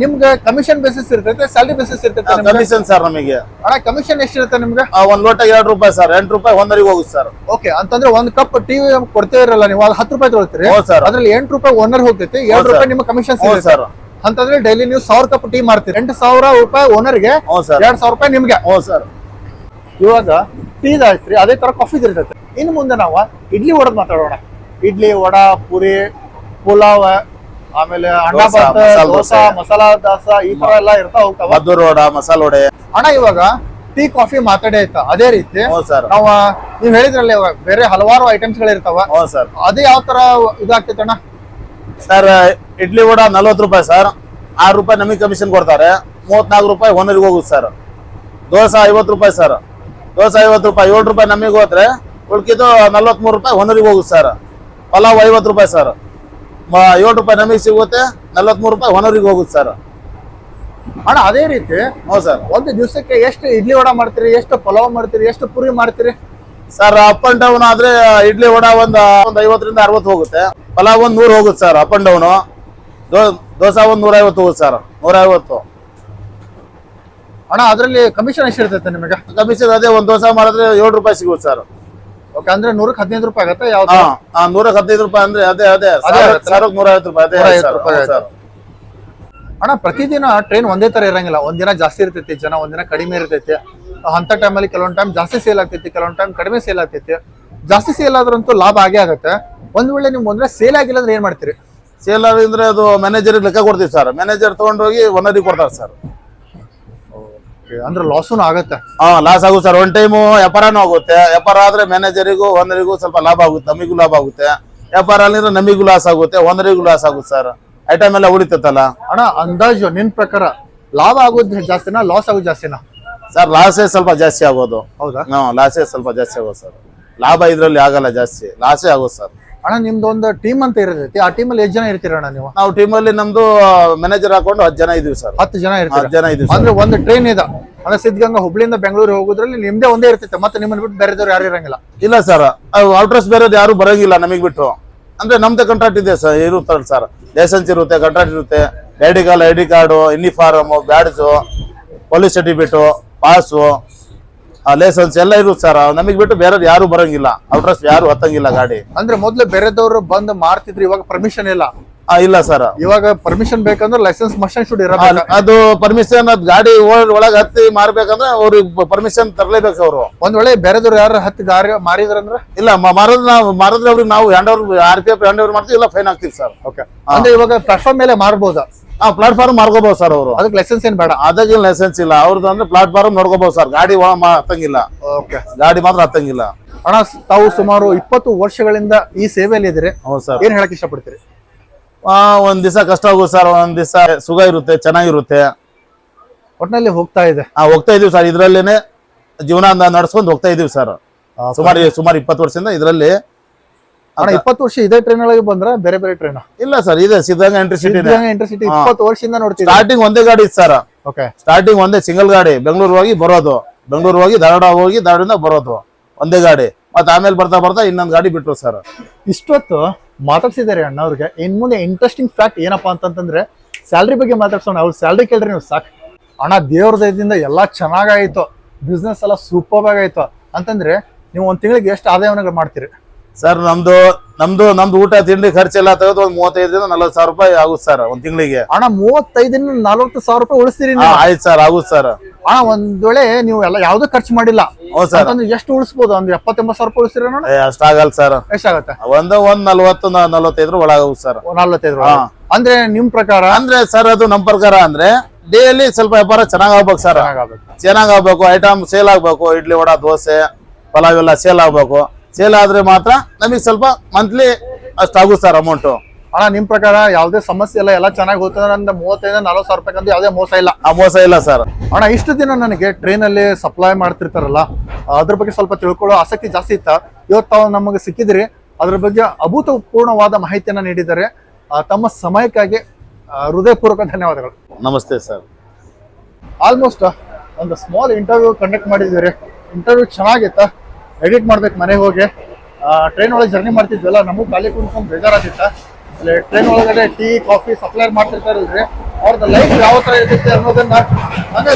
ನಿಮ್ಗೆ ಕಮಿಷನ್ ಬೇಸಿಸ್ ಇರ್ತೈತೆ ಸ್ಯಾಲ್ರಿ ಬೇಸಿಸ್ ಇರ್ತೈತೆ ನಿಮ್ಗೆ? ಕಮಿಷನ್ ಸರ್ ನಮಗೆ. ಅಣ್ಣ ಕಮಿಷನ್ ಎಷ್ಟಿರುತ್ತೆ ನಿಮ್ಗೆ? ಆ, ಒಂದ್ ಲೋಟ ಎರಡು ರೂಪಾಯಿ ಸರ್ ಎಂಟು ರೂಪಾಯಿ ಒಂದರಿಗೆ ಹೋಗುತ್ತೆ ಸರ್ ಓಕೆ ಅಂತಂದ್ರೆ ಒಂದ್ ಕಪ್ ಟೀ ಕೊಡ್ತೇವಿರಲ್ಲ ನೀವು ಅಲ್ಲಿ ಹತ್ತು ರೂಪಾಯಿ ತೊಗೊಳ್ತೀರಿ. ಹೌದು sir. ಅದ್ರಲ್ಲಿ ಎಂಟು ರೂಪಾಯಿ ಓನರ್ ಹೋಗ್ತೈತಿ ಎರಡು ಹೌದು ರೂಪಾಯಿ ನಿಮ್ಗೆ ನಿಮ್ಮ ಕಮಿಷನ್ ಹೌದು ಸಿಗುತ್ತೆ. ಸರ್ ಅಂತಂದ್ರೆ ಡೈಲಿ ನೀವು ಸಾವಿರ ಕಪ್ ಟೀ ಮಾಡ್ತೀರಿ. ಎಂಟು ಸಾವಿರ ರೂಪಾಯಿ ಓನರ್ಗೆ ಹ್ಞೂ ಸರ್ ಎರಡ್ ಸಾವಿರ ರೂಪಾಯಿ ನಿಮ್ಗೆ. ಹ್ಞೂ ಸರ್ ಇವಾಗ ಟೀ ಆಯ್ತ್ರಿ ಅದೇ ತರ ಕಾಫಿ ಇರ್ತೈತೆ. ಇನ್ನು ಮುಂದೆ ನಾವು ಇಡ್ಲಿ ವಡದ್ ಮಾತಾಡೋಣ. ಇಡ್ಲಿ ವಡ ಪುರಿ ಪುಲಾವ್ ಆಮೇಲೆ ಅಣ್ಣ ದೋಸೆ, ಭಾತ್ ಮಸಾಲ್ ದೋಸಾ. ದೋಸೆ. ಮಸಾಲಾ ದೋಸಾ ಈ ತರ ಎಲ್ಲ ಇರ್ತಾ ಹೋಗ್ತಾವ. ಮದ್ದೂರು ವಡ ಮಸಾಲ ವಡೆ. ಅಣ್ಣ ಇವಾಗ ಟೀ ಕಾಫಿ ಮಾತಾಡಿ ಆಯ್ತಾ ಅದೇ ರೀತಿ ಸರ್. ನಾವ್ ನೀವ್ ಹೇಳಿದ್ರಲ್ಲ ಇವಾಗ ಬೇರೆ ಹಲವಾರು ಐಟಮ್ಸ್ ಗಳಿರ್ತಾವ ಹ್ಞೂ ಸರ್. ಅದೇ ಯಾವ ತರ ಇದಾಗ್ತೈತೆ ಅಣ್ಣ? ಸರ್ ಇಡ್ಲಿ ವಡ ನಲ್ವತ್ತು ರೂಪಾಯಿ ಸರ್. ಆರು ರೂಪಾಯಿ ನಮಗೆ ಕಮಿಷನ್ ಕೊಡ್ತಾರೆ. ಮೂವತ್ನಾಲ್ಕು ರೂಪಾಯಿ ಒಂದರಿಗೆ ಹೋಗುತ್ತೆ ಸರ್. ದೋಸೆ ಐವತ್ತು ರೂಪಾಯಿ ಸರ್. ದೋಸೆ ಐವತ್ತು ರೂಪಾಯಿ ಏಳು ರೂಪಾಯಿ ನಮಗೆ ಹೋದ್ರೆ ಉಳ್ಕಿದ್ದು ನಲ್ವತ್ಮೂರು ರೂಪಾಯಿ ಒಂದರಿಗೆ ಹೋಗುತ್ತೆ ಸರ್. ಪಲಾವ್ ಐವತ್ತು ರೂಪಾಯಿ ಸರ್. ಏಳು ರೂಪಾಯಿ ನಮಗೆ ಸಿಗುತ್ತೆ, ನಲ್ವತ್ಮೂರು ರೂಪಾಯಿ ಒನರಿಗೆ ಹೋಗುತ್ತೆ ಸರ್. ಅಣ್ಣ, ಅದೇ ರೀತಿ ಹೌದು ಸರ್, ಒಂದು ದಿವಸಕ್ಕೆ ಎಷ್ಟು ಇಡ್ಲಿ ವಡ ಮಾಡ್ತೀರಿ, ಎಷ್ಟು ಪಲಾವ್ ಮಾಡ್ತೀರಿ, ಎಷ್ಟು ಪುರಿ ಮಾಡ್ತೀರಿ? ಸರ್ ಅಪ್ ಅಂಡ್ ಡೌನ್ ಆದ್ರೆ ಇಡ್ಲಿ ವಡ ಒಂದು ಒಂದು ಐವತ್ತರಿಂದ ಅರವತ್ತು ಹೋಗುತ್ತೆ. ಪಲಾವ್ ಒಂದು ನೂರು ಹೋಗುತ್ತೆ sir up and down dosa ಒಂದು ನೂರೈವತ್ತು ಹೋಗುತ್ತೆ ಸರ್ ನೂರ ಐವತ್ತು ಅಣ್ಣ, ಅದರಲ್ಲಿ ಕಮಿಷನ್ ಎಷ್ಟಿರ್ತೈತೆ ನಿಮಗೆ? ಕಮಿಷನ್ ಅದೇ ಒಂದು ದೋಸೆ ಮಾಡಿದ್ರೆ ಏಳು ರೂಪಾಯಿ ಸಿಗುತ್ತೆ ಸರ್. ಓಕೆ ಅಂದ್ರೆ ನೂರಕ್ಕೆ ಹದಿನೈದು ರೂಪಾಯಿ ಆಗತ್ತೆ? ಯಾವ್ದು? ಹಾ ನೂರಕ್ಕೆ ಹದಿನೈದು ರೂಪಾಯಿ ಅಂದ್ರೆ ಅದೇ ಅದೇ. ಸಾವಿರಕ್ಕೆ ನೂರ ಐವತ್ತು ರೂಪಾಯಿ ಅದೇ ನೂರ ಐವತ್ತು ಸರ್ ರೂಪಾಯಿ ಹೌದು ಸರ್. ಅಣ್ಣ ಪ್ರತಿದಿನ ಟ್ರೈನ್ ಒಂದೇ ತರ ಇರಂಗಿಲ್ಲ. ಒಂದಿನ ಜಾಸ್ತಿ ಇರ್ತೈತಿ ಜನ ಒಂದಿನ ಕಡಿಮೆ ಇರ್ತೈತಿ. ಅಂತ ಟೈಮಲ್ಲಿ ಕೆಲವೊಂದ್ ಟೈಮ್ ಜಾಸ್ತಿ ಸೇಲ್ ಆಗ್ತೈತಿ ಕೆಲವೊಂದ್ ಟೈಮ್ ಕಡಿಮೆ ಸೇಲ್ ಆಗ್ತೈತಿ. ಜಾಸ್ತಿ ಸೇಲ್ ಆದ್ರಂತೂ ಲಾಭ ಆಗೇ ಆಗತ್ತೆ. ಒಂದ್ ವೇಳೆ ನಿಮ್ಗೆ ಒಂದ್ರೆ ಸೇಲ್ ಆಗಿಲ್ಲ ಅಂದ್ರೆ ಏನ್ ಮಾಡ್ತೀರಿ? ಸೇಲ್ ಆಗಿದ್ರೆ ಅದು ಮ್ಯಾನೇಜರ್ ಲೆಕ್ಕ ಕೊಡ್ತೀವಿ ಸರ್. ಮ್ಯಾನೇಜರ್ ತಗೊಂಡೋಗಿ ಓನರಿಗೆ ಕೊಡ್ತಾರೆ ಸರ್. ಅಂದ್ರೆ ಲಾಸ್ ಆಗುತ್ತೆ. ಹಾ ಲಾಸ್ ಆಗುತ್ತೆ ಸರ್ ಒನ್ ಟೈಮು ವ್ಯಾಪಾರನೂ ಆಗುತ್ತೆ. ವ್ಯಾಪಾರ ಆದ್ರೆ ಮ್ಯಾನೇಜರಿಗೂ ಒಂದರಿಗೂ ಸ್ವಲ್ಪ ಲಾಭ ಆಗುತ್ತೆ ನಮಿಗೂ ಲಾಭ ಆಗುತ್ತೆ. ವ್ಯಾಪಾರ ಅಲ್ಲಿಂದ್ರೆ ನಮಿಗೂ ಲಾಸ್ ಆಗುತ್ತೆ ಒಂದರಿಗೂ ಲಾಸ್ ಆಗುತ್ತೆ ಸರ್ ಐಟಮ್ ಎಲ್ಲ ಉಳಿತೈತಲ್ಲ? ಅಣ್ಣ ಅಂದಾಜು ನಿನ್ ಪ್ರಕಾರ ಲಾಭ ಆಗೋದು ಜಾಸ್ತಿನಾ ಲಾಸ್ ಆಗೋದು ಜಾಸ್ತಿನಾ? ಸರ್ ಲಾಸೇ ಸ್ವಲ್ಪ ಜಾಸ್ತಿ ಆಗೋದು. ಹೌದಾ? ಹಾ ಲಾಸೇ ಸ್ವಲ್ಪ ಜಾಸ್ತಿ ಆಗೋದು ಸರ್ ಲಾಭ ಇದ್ರಲ್ಲಿ ಆಗಲ್ಲ ಜಾಸ್ತಿ. ಲಾಸೇ ಆಗೋದು ಸರ್ ಅಣ್ಣ ನಿಮ್ದು ಒಂದು ಟೀಮ್ ಅಂತ ಇರತೈತಿ. ಆ ಟೀಮಲ್ಲಿ ಎಷ್ಟು ಜನ ಇರ್ತೀರ ಅಣ್ಣ ನೀವು? ನಾವು ಟೀಮಲ್ಲಿ ನಮ್ದು ಮ್ಯಾನೇಜರ್ ಹಾಕೊಂಡು ಹತ್ತು ಜನ ಇದೀವಿ ಸರ್. ಹತ್ತು ಜನ ಇರ್ತೀವಿ ಹತ್ತು ಜನ ಇದೀವಿ ಸರ್. ಅಂದ್ರೆ ಒಂದು ಟ್ರೈನ್ ಇದೆ. ಅಂದ್ರೆ ಸಿದ್ಧಗಂಗಾ ಹುಬ್ಳಿಯಿಂದ ಬೆಂಗಳೂರು ಹೋಗೋದ್ರಲ್ಲಿ ನಿಮ್ದೇ ಒಂದೇ ಇರ್ತೈತೆ. ಮತ್ತೆ ನಿಮ್ಮನ್ನ ಬಿಟ್ಟು ಬೇರೆದವ್ರು ಯಾರು ಇರಂಗಿಲ್ಲ. ಇಲ್ಲ ಸರ್. ಔಟ್ರಸ್ ಬೇರೆದು ಯಾರು ಬರಂಗಿಲ್ಲ ನಮಗ್ ಬಿಟ್ಟು. ಅಂದ್ರೆ ನಮ್ದೇ ಕಾಂಟ್ರಾಕ್ಟ್ ಇದೆ ಸರ್. ಇರುತ್ತಲ್ಲ ಸರ್. ಲೈಸೆನ್ಸ್ ಇರುತ್ತೆ ಕಾಂಟ್ರಾಕ್ಟ್ ಇರುತ್ತೆ. I D card I D card uniform badges police certificate pass license ಎಲ್ಲ ಇರುತ್ತೆ ಸರ್ ನಮಗೆ ಬಿಟ್ಟು ಬೇರೆ ಯಾರು ಬರಂಗಿಲ್ಲ. ಅಡ್ರೆಸ್ ಯಾರು ಹತ್ತಂಗಿಲ್ಲ ಗಾಡಿ. ಅಂದ್ರೆ ಮೊದ್ಲು ಬೇರೆದವ್ರು ಬಂದು ಮಾರ್ತಿದ್ರು, ಇವಾಗ ಪರ್ಮಿಷನ್ ಇಲ್ಲ. ಇಲ್ಲ ಸರ್. ಇವಾಗ ಪರ್ಮಿಷನ್ ಬೇಕಂದ್ರೆ ಲೈಸೆನ್ಸ್ ಮಷನ್ ಶುಡ್ ಇರಬೇಕು. ಅದು ಪರ್ಮಿಷನ್ ಗಾಡಿ ಒಳಗ ಹತ್ತಿ ಮಾರ್ಬೇಕಂದ್ರೆ ಅವ್ರಿಗೆ ಪರ್ಮಿಷನ್ ತರಲೇಬೇಕು ಅವರು. ಒಂದ್ ವೇಳೆ ಬೇರೆದವ್ರು ಯಾರು ಹತ್ತಿ ಗಾರಿ ಮಾರಿದ್ರಂದ್ರೆ ಇಲ್ಲ ಮಾರದ ನಾವು ಮಾರಿದ್ರೆ ಅವ್ರಿಗೆ ನಾವು hand over R P F hand over ಮಾಡ್ತೀವಿ ಇಲ್ಲ ಫೈನ್ ಹಾಕ್ತೀವಿ ಸರ್. ಓಕೆ ಅಂದ್ರೆ ಇವಾಗ ಪ್ಲಾಟ್ಫಾರ್ಮ್ ಮೇಲೆ ಮಾರ್ಬೋದಾ? ಆ ಪ್ಲಾಟ್ಫಾರ್ಮ್ ಮಾರ್ಕೋಬಹುದು ಸರ್ ಅವರು. ಅದಕ್ಕೆ ಲೈಸೆನ್ಸ್ ಏನ್ ಬೇಡ? ಅದಕ್ಕೆ ಲೈಸೆನ್ಸ್ ಇಲ್ಲ. ಅವ್ರದ್ದು ಅಂದ್ರೆ ಪ್ಲಾಟ್ಫಾರ್ಮ್ ನೋಡ್ಕೋಬಹುದು ಸರ್. ಗಾಡಿ ಹತ್ತಂಗಿಲ್ಲ. ಓಕೆ ಗಾಡಿ ಮಾತ್ರ ಹತ್ತಂಗಿಲ್ಲ. ಅಣ್ಣ ತಾವು ಸುಮಾರು ಇಪ್ಪತ್ತು ವರ್ಷಗಳಿಂದ ಈ ಸೇವೆಯಲ್ಲಿ ಇದ್ದೀರಿ ಹೌದು ಸರ್. ಏನ್ ಹೇಳಕ್ ಇಷ್ಟಪಡ್ತೀರಿ? ಒಂದ್ ದಿವಸ ಕಷ್ಟ ಆಗುತ್ತೆ ಸರ್ ಒಂದ್ ದಿವಸ ಸುಖ ಇರುತ್ತೆ ಚೆನ್ನಾಗಿರುತ್ತೆ. ಒಟ್ನಲ್ಲಿ ಹೋಗ್ತಾ ಇದೆ. ಆ ಹೋಗ್ತಾ ಇದೀವಿ ಸರ್ ಇದ್ರಲ್ಲೇನೆ ಜೀವನ ನಡ್ಸ್ಕೊಂಡು ಹೋಗ್ತಾ ಇದೀವಿ ಸರ್ ಸುಮಾರು ಸುಮಾರು ಇಪ್ಪತ್ತು ವರ್ಷದಿಂದ ಇದರಲ್ಲಿ. ಅಣ್ಣ ಇಪ್ಪತ್ತು ವರ್ಷ ಇದೇ ಟ್ರೈನ್ ಒಳಗೆ ಬಂದ್ರೆ ಬೇರೆ ಬೇರೆ ಟ್ರೈನ್ ಇಲ್ಲ ಸರ್ ಇದೆ ಸಿದ್ಧಗಂಗಾ ಇಂಟರ್ಸಿಟಿ ಸಿಟಿ ಇಂಟರ್ಸಿಟಿ ಇಪ್ಪತ್ತು ವರ್ಷದಿಂದ ನೋಡ್ತೀವಿ ಸ್ಟಾರ್ಟಿಂಗ್ ಒಂದೇ ಗಾಡಿ ಇತ್ತು ಸರ್ ಓಕೆ ಸ್ಟಾರ್ಟಿಂಗ್ ಒಂದೇ ಸಿಂಗಲ್ ಗಾಡಿ ಬೆಂಗಳೂರು ಹೋಗಿ ಬರೋದು. ಬೆಂಗಳೂರು ಹೋಗಿ ಧಾರವಾಡ ಹೋಗಿ ಧಾರವಾಡದಿಂದ ಬರೋದು. ಒಂದೇ ಗಾಡಿ. ಮತ್ತೆ ಆಮೇಲೆ ಬರ್ತಾ ಬರ್ತಾ ಇನ್ನೊಂದು ಗಾಡಿ ಬಿಟ್ರು ಸರ್ ಇಷ್ಟೊತ್ತು ಮಾತಾಡ್ಸಿದ್ದಾರೆ ಅಣ್ಣ ಅವ್ರಿಗೆ ಇನ್ ಮುಂದೆ ಇಂಟ್ರೆಸ್ಟಿಂಗ್ ಫ್ಯಾಕ್ಟ್ ಏನಪ್ಪಾ ಅಂತಂದ್ರೆ ಸ್ಯಾಲ್ರಿ ಬಗ್ಗೆ ಮಾತಾಡ್ಸೋಣ. ಅವ್ರ ಸ್ಯಾಲ್ರಿ ಕೇಳ್ರಿ ನೀವು ಸಾಕು. ಅಣ್ಣ, ದೇವ್ರ ದಯದಿಂದ ಎಲ್ಲ ಚೆನ್ನಾಗಾಯಿತು. ಬಿಸ್ನೆಸ್ ಎಲ್ಲ ಸೂಪರ್ ಆಗಾಯ್ತು ಅಂತಂದ್ರೆ, ನೀವು ಒಂದು ತಿಂಗಳಿಗೆ ಎಷ್ಟು ಆದಾಯವನ್ನು ಮಾಡ್ತೀರಿ? ಸರ್ ನಮ್ದು ನಮ್ದು ನಮ್ದು ಊಟ ತಿಂಡಿ ಖರ್ಚೆಲ್ಲ ತೆಗೆದು ಒಂದು ಮೂವತ್ತೈದರಿಂದ ನಲ್ವತ್ತು ಸಾವಿರ ರೂಪಾಯಿ ಆಗುತ್ತೆ ಸರ್ ಒಂದ್ ತಿಂಗಳಿಗೆ. ಅಣ್ಣ ಮೂವತ್ತೈದರಿಂದ ನಲ್ವತ್ತು ಸಾವಿರ ರೂಪಾಯಿ ಉಳಿಸ್ತೀರಿ ನೀವು? ಆಯ್ತು ಸರ್ ಆಗುತ್ತೆ ಸರ್. ಅಣ್ಣ ಒಂದ್ ವೇಳೆ ನೀವು ಎಲ್ಲ ಯಾವ್ದು ಖರ್ಚು ಮಾಡಿಲ್ಲ. ಹೌದು ಸರ್. ಅಂತಂದ್ರೆ ಎಷ್ಟು ಉಳಿಸ್ಬೋದು? ಅಂದ್ರೆ ಎಪ್ಪತ್ತೊಂಬತ್ತು ಸಾವಿರ ರೂಪಾಯಿ ಉಳಿಸ್ತೀರ ಅಣ್ಣ? ಏ, ಅಷ್ಟಾಗಲ್ಲ ಸರ್. ಎಷ್ಟಾಗತ್ತೆ? ಒಂದು ಒಂದ್ ನಲ್ವತ್ತು ನ- ನಲ್ವತ್ತೈದರ ಒಳಗಾಗುತ್ತೆ ಸರ್. ನಲ್ವತ್ತೈದು ಹಾ. ಅಂದ್ರೆ ನಿಮ್ ಪ್ರಕಾರ? ಅಂದ್ರೆ ಸರ್ ಅದು ನಮ್ ಪ್ರಕಾರ ಅಂದ್ರೆ ಡೇಲಿ ಸ್ವಲ್ಪ ವ್ಯಾಪಾರ ಚೆನ್ನಾಗ್ ಆಗ್ಬೇಕು ಸರ್. ಚೆನ್ನಾಗಾಗ್ಬೇಕು. ಚೆನ್ನಾಗ್ ಆಗ್ಬೇಕು ಐಟಮ್ ಸೇಲ್ ಆಗ್ಬೇಕು ಇಡ್ಲಿ ವಡಾ ದೋಸೆ ಪಲಾವ್ ಎಲ್ಲ ಸೇಲ್ ಆಗ್ಬೇಕು. ಸೇಲ್ ಆದರೆ ಮಾತ್ರ ನಮಗೆ ಸ್ವಲ್ಪ ಮಂತ್ಲಿ ಅಷ್ಟಾಗುತ್ತೆ ಸರ್ ಅಮೌಂಟು ಅಣ್ಣ ನಿಮ್ ಪ್ರಕಾರ ಯಾವ್ದೇ ಸಮಸ್ಯೆ ಇಲ್ಲ ಎಲ್ಲ ಚೆನ್ನಾಗಿ ಹೋಗ್ತದೆ ಅಂದ್ರೆ ಮೂವತ್ತೈದು ನಲ್ವತ್ತು ಸಾವಿರ ರೂಪಾಯಿ ಯಾವ್ದೇ ಮೋಸ ಇಲ್ಲ? ಆ ಮೋಸ ಇಲ್ಲ ಸರ್ ಅಣ್ಣ ಇಷ್ಟು ದಿನ ನನಗೆ ಟ್ರೈನ್ ಅಲ್ಲಿ ಸಪ್ಲೈ ಮಾಡ್ತಿರ್ತಾರಲ್ಲ ಅದ್ರ ಬಗ್ಗೆ ಸ್ವಲ್ಪ ತಿಳ್ಕೊಳ್ಳೋ ಆಸಕ್ತಿ ಜಾಸ್ತಿ ಇತ್ತ? ಇವತ್ತು ತಾವು ನಮಗೆ ಸಿಕ್ಕಿದ್ರಿ ಅದ್ರ ಬಗ್ಗೆ ಅಭೂತಪೂರ್ಣವಾದ ಮಾಹಿತಿಯನ್ನ ನೀಡಿದ್ದಾರೆ ತಮ್ಮ ಸಮಯಕ್ಕಾಗಿ ಹೃದಯಪೂರ್ವಕ ಧನ್ಯವಾದಗಳು. ನಮಸ್ತೆ ಸರ್ ಆಲ್ಮೋಸ್ಟ್ ಒಂದು ಸ್ಮಾಲ್ ಇಂಟರ್ವ್ಯೂ ಕಂಡಕ್ಟ್ ಮಾಡಿದ್ದೀರಿ. ಇಂಟರ್ವ್ಯೂ ಚೆನ್ನಾಗಿತ್ತ? ಎಡಿಟ್ ಮಾಡ್ಬೇಕು ಮನೆಗೆ ಹೋಗಿ. ಟ್ರೈನ್ ಒಳಗೆ ಜರ್ನಿ ಮಾಡ್ತಿದ್ವಲ್ಲ, ನಮಗೂ ಖಾಲಿ ಕುಂತ್ಕೊಂಡು ಬೇಜಾರಾಗಿತ್ತ. ಅಲ್ಲಿ ಟ್ರೈನ್ ಒಳಗಡೆ ಟೀ, ಕಾಫಿ ಸಪ್ಲೈ ಮಾಡ್ತಿರ್ತಾರಲ್ರಿ ಅವ್ರದ್ದು ಲೈಫ್ ಯಾವ ಥರ ಇರುತ್ತೆ ಅನ್ನೋದನ್ನ ಹಂಗೆ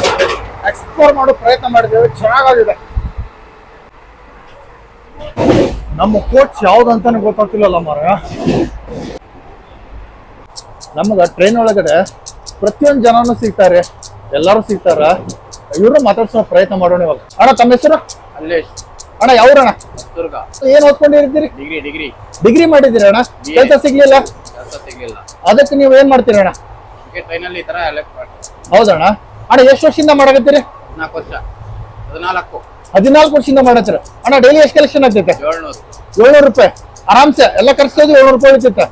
ಎಕ್ಸ್ಪ್ಲೋರ್ ಮಾಡೋ ಪ್ರಯತ್ನ ಮಾಡಿದ್ದೇವೆ ಚೆನ್ನಾಗಾಗಿದೆ. ನಮ್ಮ ಕೋಚ್ ಯಾವ್ದು ಅಂತಾನೆ ಗೊತ್ತಾಗ್ತಿಲ್ಲಲ್ಲ ಮಾರ ನಮಗ ಟ್ರೈನ್ ಒಳಗಡೆ ಪ್ರತಿಯೊಂದು ಜನನು ಸಿಗ್ತಾರೆ. ಎಲ್ಲರೂ ಸಿಗ್ತಾರ. ಇವ್ರು ಮಾತಾಡ್ಸೋ ಪ್ರಯತ್ನ ಮಾಡೋಣ ಇವಾಗ. ಅಣ್ಣ, ತಮ್ಮ ಹೆಸರು? ಅಲ್ಲೇಶ್. ಅಣ್ಣ ಯಾವ್ರಣ ದುರ್ಗ ಏನ್ ಓದ್ಕೊಂಡಿರ್ತೀರಿ ಡಿಗ್ರಿ ಡಿಗ್ರಿ ಡಿಗ್ರಿ ಮಾಡಿದ್ದೀರಿ ಅಣ್ಣ? ಕೆಲಸ ಸಿಗ್ಲಿಲ್ಲ? ಕೆಲಸ ಸಿಗಲಿಲ್ಲ. ಅದಕ್ಕೆ ನೀವು ಏನ್ ಮಾಡ್ತೀರಿ ಅಣ್ಣ? ಟ್ರೈನಲ್ಲಿ ಈ ತರ ಎಲೆಕ್ಟ್ ಹೌದಣ್ಣ ಅಣ್ಣ? ಎಷ್ಟು ವರ್ಷದಿಂದ ಮಾಡಕತ್ತೀರಿ? ನಾಲ್ಕು ವರ್ಷ. ಹದಿನಾಲ್ಕು. ಹದಿನಾಲ್ಕು ವರ್ಷದಿಂದ ಮಾಡತ್ತೀರ ಅಣ್ಣ ಡೈಲಿ ಎಷ್ಟು ಕಲೆಕ್ಷನ್ ಆಗ್ತೈತೆ? ಏಳ್ನೂರು. ಏಳ್ನೂರು ರೂಪಾಯಿ. ಆರಾಮ್ಸೆ ಎಲ್ಲ ಖರ್ಚೋದು ಏಳ್ನೂರು ರೂಪಾಯಿ ಉಳಿತೈತೆ.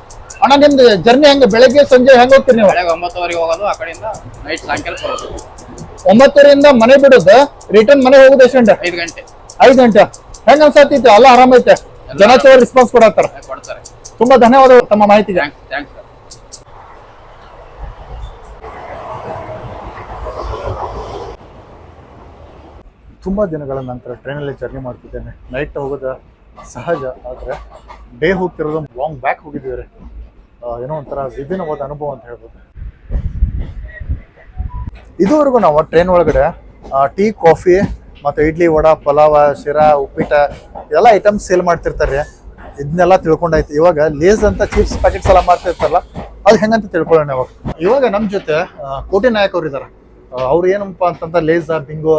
ಅಣ್ಣ ನಿಮ್ದು ಜರ್ನಿ ಹೆಂಗ? ಬೆಳಗ್ಗೆ ಸಂಜೆ ಹೆಂಗ್ ಹೋಗ್ತೀರಿ ನೀವು? ಬೆಳಗ್ಗೆ ಒಂಬತ್ತುವರೆಗೆ ಹೋಗೋದು ಆ ಕಡೆಯಿಂದ ನೈಟ್ ಸಾಯಂಕಾಲ ಬರೋದು. ಒಂಬತ್ತರಿಂದ ಮನೆ ಬಿಡೋದು ರಿಟರ್ನ್ ಮನೆ ಹೋಗೋದು ಎಷ್ಟು ಗಂಟೆ ಐದು ಗಂಟೆ. ಐದು ಗಂಟೆ. ಹೆಂಗ ಅನ್ಸತ್ತೈತಿ ಎಲ್ಲ ಆರಾಮೈತೆ ಜನ ಚಲೋ ರೆಸ್ಪಾನ್ಸ್ ಕೊಡತ್ತಾರ. ಕೊಡ್ತಾರೆ. ತುಂಬಾ ಧನ್ಯವಾದ ತಮ್ಮ ಮಾಹಿತಿ ಥ್ಯಾಂಕ್ಸ್ ತುಂಬ ದಿನಗಳ ನಂತರ ಟ್ರೈನಲ್ಲಿ ಜರ್ನಿ ಮಾಡ್ತಿದ್ದೇನೆ. ನೈಟ್ ಹೋಗೋದ ಸಹಜ ಆದರೆ ಡೇ ಹೋಗ್ತಿರೋದು ಲಾಂಗ್ ಬ್ಯಾಕ್ ಹೋಗಿದ್ದೀವಿ ಏನೋ ಒಂಥರ ವಿಭಿನ್ನವಾದ ಅನುಭವ ಅಂತ ಹೇಳ್ಬೋದು. ಇದುವರೆಗೂ ನಾವು ಟ್ರೈನ್ ಒಳಗಡೆ ಟೀ ಕಾಫಿ ಮತ್ತು ಇಡ್ಲಿ ವಡಾ ಪಲಾವ ಶಿರಾ ಉಪ್ಪಿಟ ಎಲ್ಲ ಐಟಮ್ಸ್ ಸೇಲ್ ಮಾಡ್ತಿರ್ತಾರೆ. ಇದನ್ನೆಲ್ಲ ತಿಳ್ಕೊಂಡಾಯ್ತು. ಇವಾಗ ಲೇಸ್ ಅಂತ ಚಿಪ್ಸ್ ಪ್ಯಾಕೆಟ್ಸ್ ಎಲ್ಲ ಮಾಡ್ತಿರ್ತಾರಲ್ಲ ಅದು ಹೆಂಗಂತ ತಿಳ್ಕೊಳ್ಳೋಣ ಇವಾಗ? ಇವಾಗ ನಮ್ಮ ಜೊತೆ ಕೋಟಿ ನಾಯಕ್ ಅವ್ರು ಇದ್ದಾರೆ ಅವ್ರು ಏನಪ್ಪ ಅಂತಂದ್ರೆ ಲೇಸ್ ಬಿಂಗೋ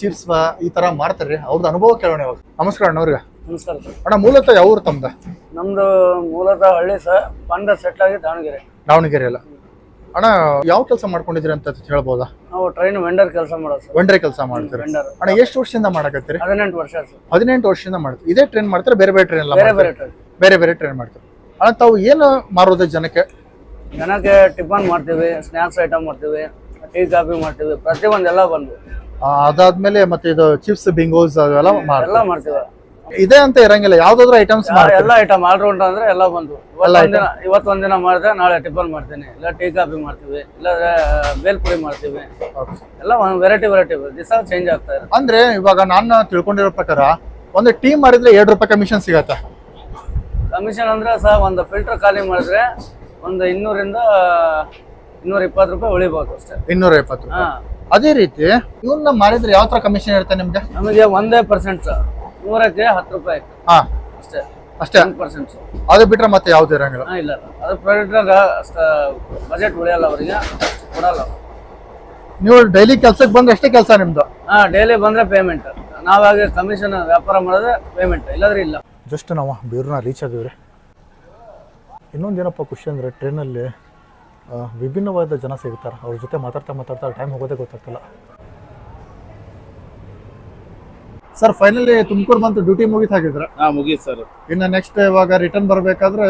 ಚಿಪ್ಸ್ ಈ ತರ ಮಾಡ್ತಾರೆ. ಅವ್ರದ್ದು ಅನುಭವ ಕೇಳೋಣ ಇವಾಗ. ನಮಸ್ಕಾರ ಅಣ್ಣವ್ರಿಗೆ ನಮಸ್ಕಾರ ಸರ್. ಅಣ್ಣ ಮೂಲತಃ ಯಾವ ಊರು ತಮ್ದು? ನಮ್ದು ಮೂಲತಃ ಹಳ್ಳಿ ಸರ್. ಪಂಡ ಸೆಟ್ಲ್ ಆಗಿ ದಾವಣಗೆರೆ. ದಾವಣಗೆರೆ ಎಲ್ಲ ಅಣ್ಣ ಯಾವ ಕೆಲಸ ಮಾಡ್ಕೊಂಡಿದ್ರಿ ಅಂತ ಹೇಳ್ಬೋದಾ? ನಾವು ಟ್ರೈನ್ ವೆಂಡರ್ ಕೆಲಸ ಮಾಡೋದು ವೆಂಡರ್ ವಂಡ್ರೆ ಕೆಲಸ ಮಾಡ್ತೀರಿ. ವೆಂಡರ್ ಅಣ್ಣ ಎಷ್ಟು ವರ್ಷದಿಂದ ಮಾಡಕತ್ತೀರಿ? ಹದಿನೆಂಟು ವರ್ಷ ಸರ್. ಹದಿನೆಂಟು ವರ್ಷದಿಂದ ಮಾಡ್ತೀವಿ ಇದೇ ಟ್ರೈನ್ ಮಾಡ್ತಾರೆ ಬೇರೆ ಬೇರೆ ಟ್ರೈನ್ ಬೇರೆ ಬೇರೆ ಟ್ರೈನ್ ಬೇರೆ ಬೇರೆ ಟ್ರೈನ್ ಮಾಡ್ತಾರೆ? ಅಣ್ಣ ತಾವು ಏನು ಮಾರೋದು ಜನಕ್ಕೆ? ಜನಕ್ಕೆ ಟಿಫನ್ ಮಾಡ್ತೀವಿ ಸ್ನ್ಯಾಕ್ಸ್ ಐಟಮ್ ಮಾಡ್ತೀವಿ ಟೀ ಕಾಫಿ ಮಾಡ್ತೀವಿ ಪ್ರತಿಯೊಂದು ಒಂದೆಲ್ಲ ಬಂದು ಅದಾದ್ಮೇಲೆ ಮತ್ತೆ ಇದು ಚಿಪ್ಸ್ ಬಿಂಗೋಸ್ ಅವೆಲ್ಲ ಎಲ್ಲ ಮಾಡ್ತೀವಿ. ಇದೇ ಅಂತ ಇರಂಗಿಲ್ಲ. ಯಾವ್ದಾದ್ರು ಐಟಮ್ಸ್ ಎಲ್ಲ ಐಟಮ್ ಆಲ್ರೌಂಡ್ ಅಂದ್ರೆ ಎಲ್ಲ ಬಂದು. ಇವತ್ತೊಂದಿನ ಇವತ್ತೊಂದಿನ ಮಾಡಿದ್ರೆ ನಾಳೆ ಟಿಫನ್ ಮಾಡ್ತೀನಿ. ಇಲ್ಲ ಟೀ ಕಾಫಿ ಮಾಡ್ತೀವಿ. ಇಲ್ಲ ಬೇಲ್ಪುರಿ ಮಾಡ್ತೀವಿ. ಎಲ್ಲ ಒಂದು ವೆರೈಟಿ ವೆರೈಟಿ ದಿಸ ಚೇಂಜ್ ಆಗ್ತಾ ಇರುತ್ತೆ. ಅಂದ್ರೆ ಇವಾಗ ನಾನು ತಿಳ್ಕೊಂಡಿರೋ ಪ್ರಕಾರ ಒಂದು ಟೀ ಮಾಡಿದ್ರೆ ಎರಡು ರೂಪಾಯಿ ಕಮಿಷನ್ ಸಿಗತ್ತೆ? ಕಮಿಷನ್ ಅಂದ್ರೆ ಸಹ ಒಂದು ಫಿಲ್ಟರ್ ಖಾಲಿ ಮಾಡಿದ್ರೆ ಒಂದು ಇನ್ನೂರಿಂದ ಇನ್ನೂರ ಇಪ್ಪತ್ತು ರೂಪಾಯಿ ಉಳಿಬೋದು ಅಷ್ಟೇ. ಇನ್ನೂರ ಇಪ್ಪತ್ತು ಅದೇ ರೀತಿ ಇವನ್ನ ಮಾಡಿದ್ರೆ ಯಾವ ತರ ಕಮಿಷನ್ ಇರುತ್ತೆ ನಿಮ್ಗೆ? ನಮಗೆ ಒಂದೇ ಪರ್ಸೆಂಟ್ ಸರ್. ನೂರಕ್ಕೆ ಹತ್ತು ರೂಪಾಯಿ ಹಾ. ಅಷ್ಟೇ. ಅಷ್ಟೇ? ಪರ್ಸೆಂಟ್ ಅದು ಬಿಟ್ರೆ ಮತ್ತೆ ಯಾವ್ದು ಇರಂಗಿಲ್ಲ? ಹಾಂ ಇಲ್ಲ. ಅದು ಪ್ರೈವೇಟ್ನಾಗ ಅಷ್ಟು ಬಜೆಟ್ ಉಳಿಯಲ್ಲ ಅವರಿಗೆ ಕೊಡಲ್ಲ ನೀವು ಡೈಲಿ ಕೆಲ್ಸಕ್ಕೆ ಬಂದ್ರೆ ಅಷ್ಟೇ ಕೆಲಸ ನಿಮ್ದು? ಹಾಂ ಡೈಲಿ ಬಂದರೆ ಪೇಮೆಂಟ್ ನಾವಾಗ ಕಮಿಷನ್ ವ್ಯಾಪಾರ ಮಾಡಿದ್ರೆ ಪೇಮೆಂಟ್ ಇಲ್ಲದ್ರೆ ಇಲ್ಲ. ಜಸ್ಟ್ ನಾವು ಬೀರೂರ್ನ ರೀಚ್ ಆಗಿವ್ರಿ. ಇನ್ನೊಂದು ಏನಪ್ಪ ಖುಷಿ ಅಂದರೆ ಟ್ರೈನಲ್ಲಿ ವಿಭಿನ್ನವಾದ ಜನ ಸಿಗ್ತಾರೆ. ಅವ್ರ ಜೊತೆ ಮಾತಾಡ್ತಾ ಮಾತಾಡ್ತಾ ಟೈಮ್ ಹೋಗೋದೇ ಗೊತ್ತಾಗ್ತಿಲ್ಲ. ಸರ್ ಫೈನಲಿ ತುಮಕೂರು ಬಂತು ಡ್ಯೂಟಿ ಮುಗಿತ್ ಹಾಕಿದ್ರ ಹಾ ಮುಗೀತು ಸರ್ ಇನ್ನ ನೆಕ್ಸ್ಟ್ ಇವಾಗ ರಿಟರ್ನ್ ಬರಬೇಕಾದ್ರೆ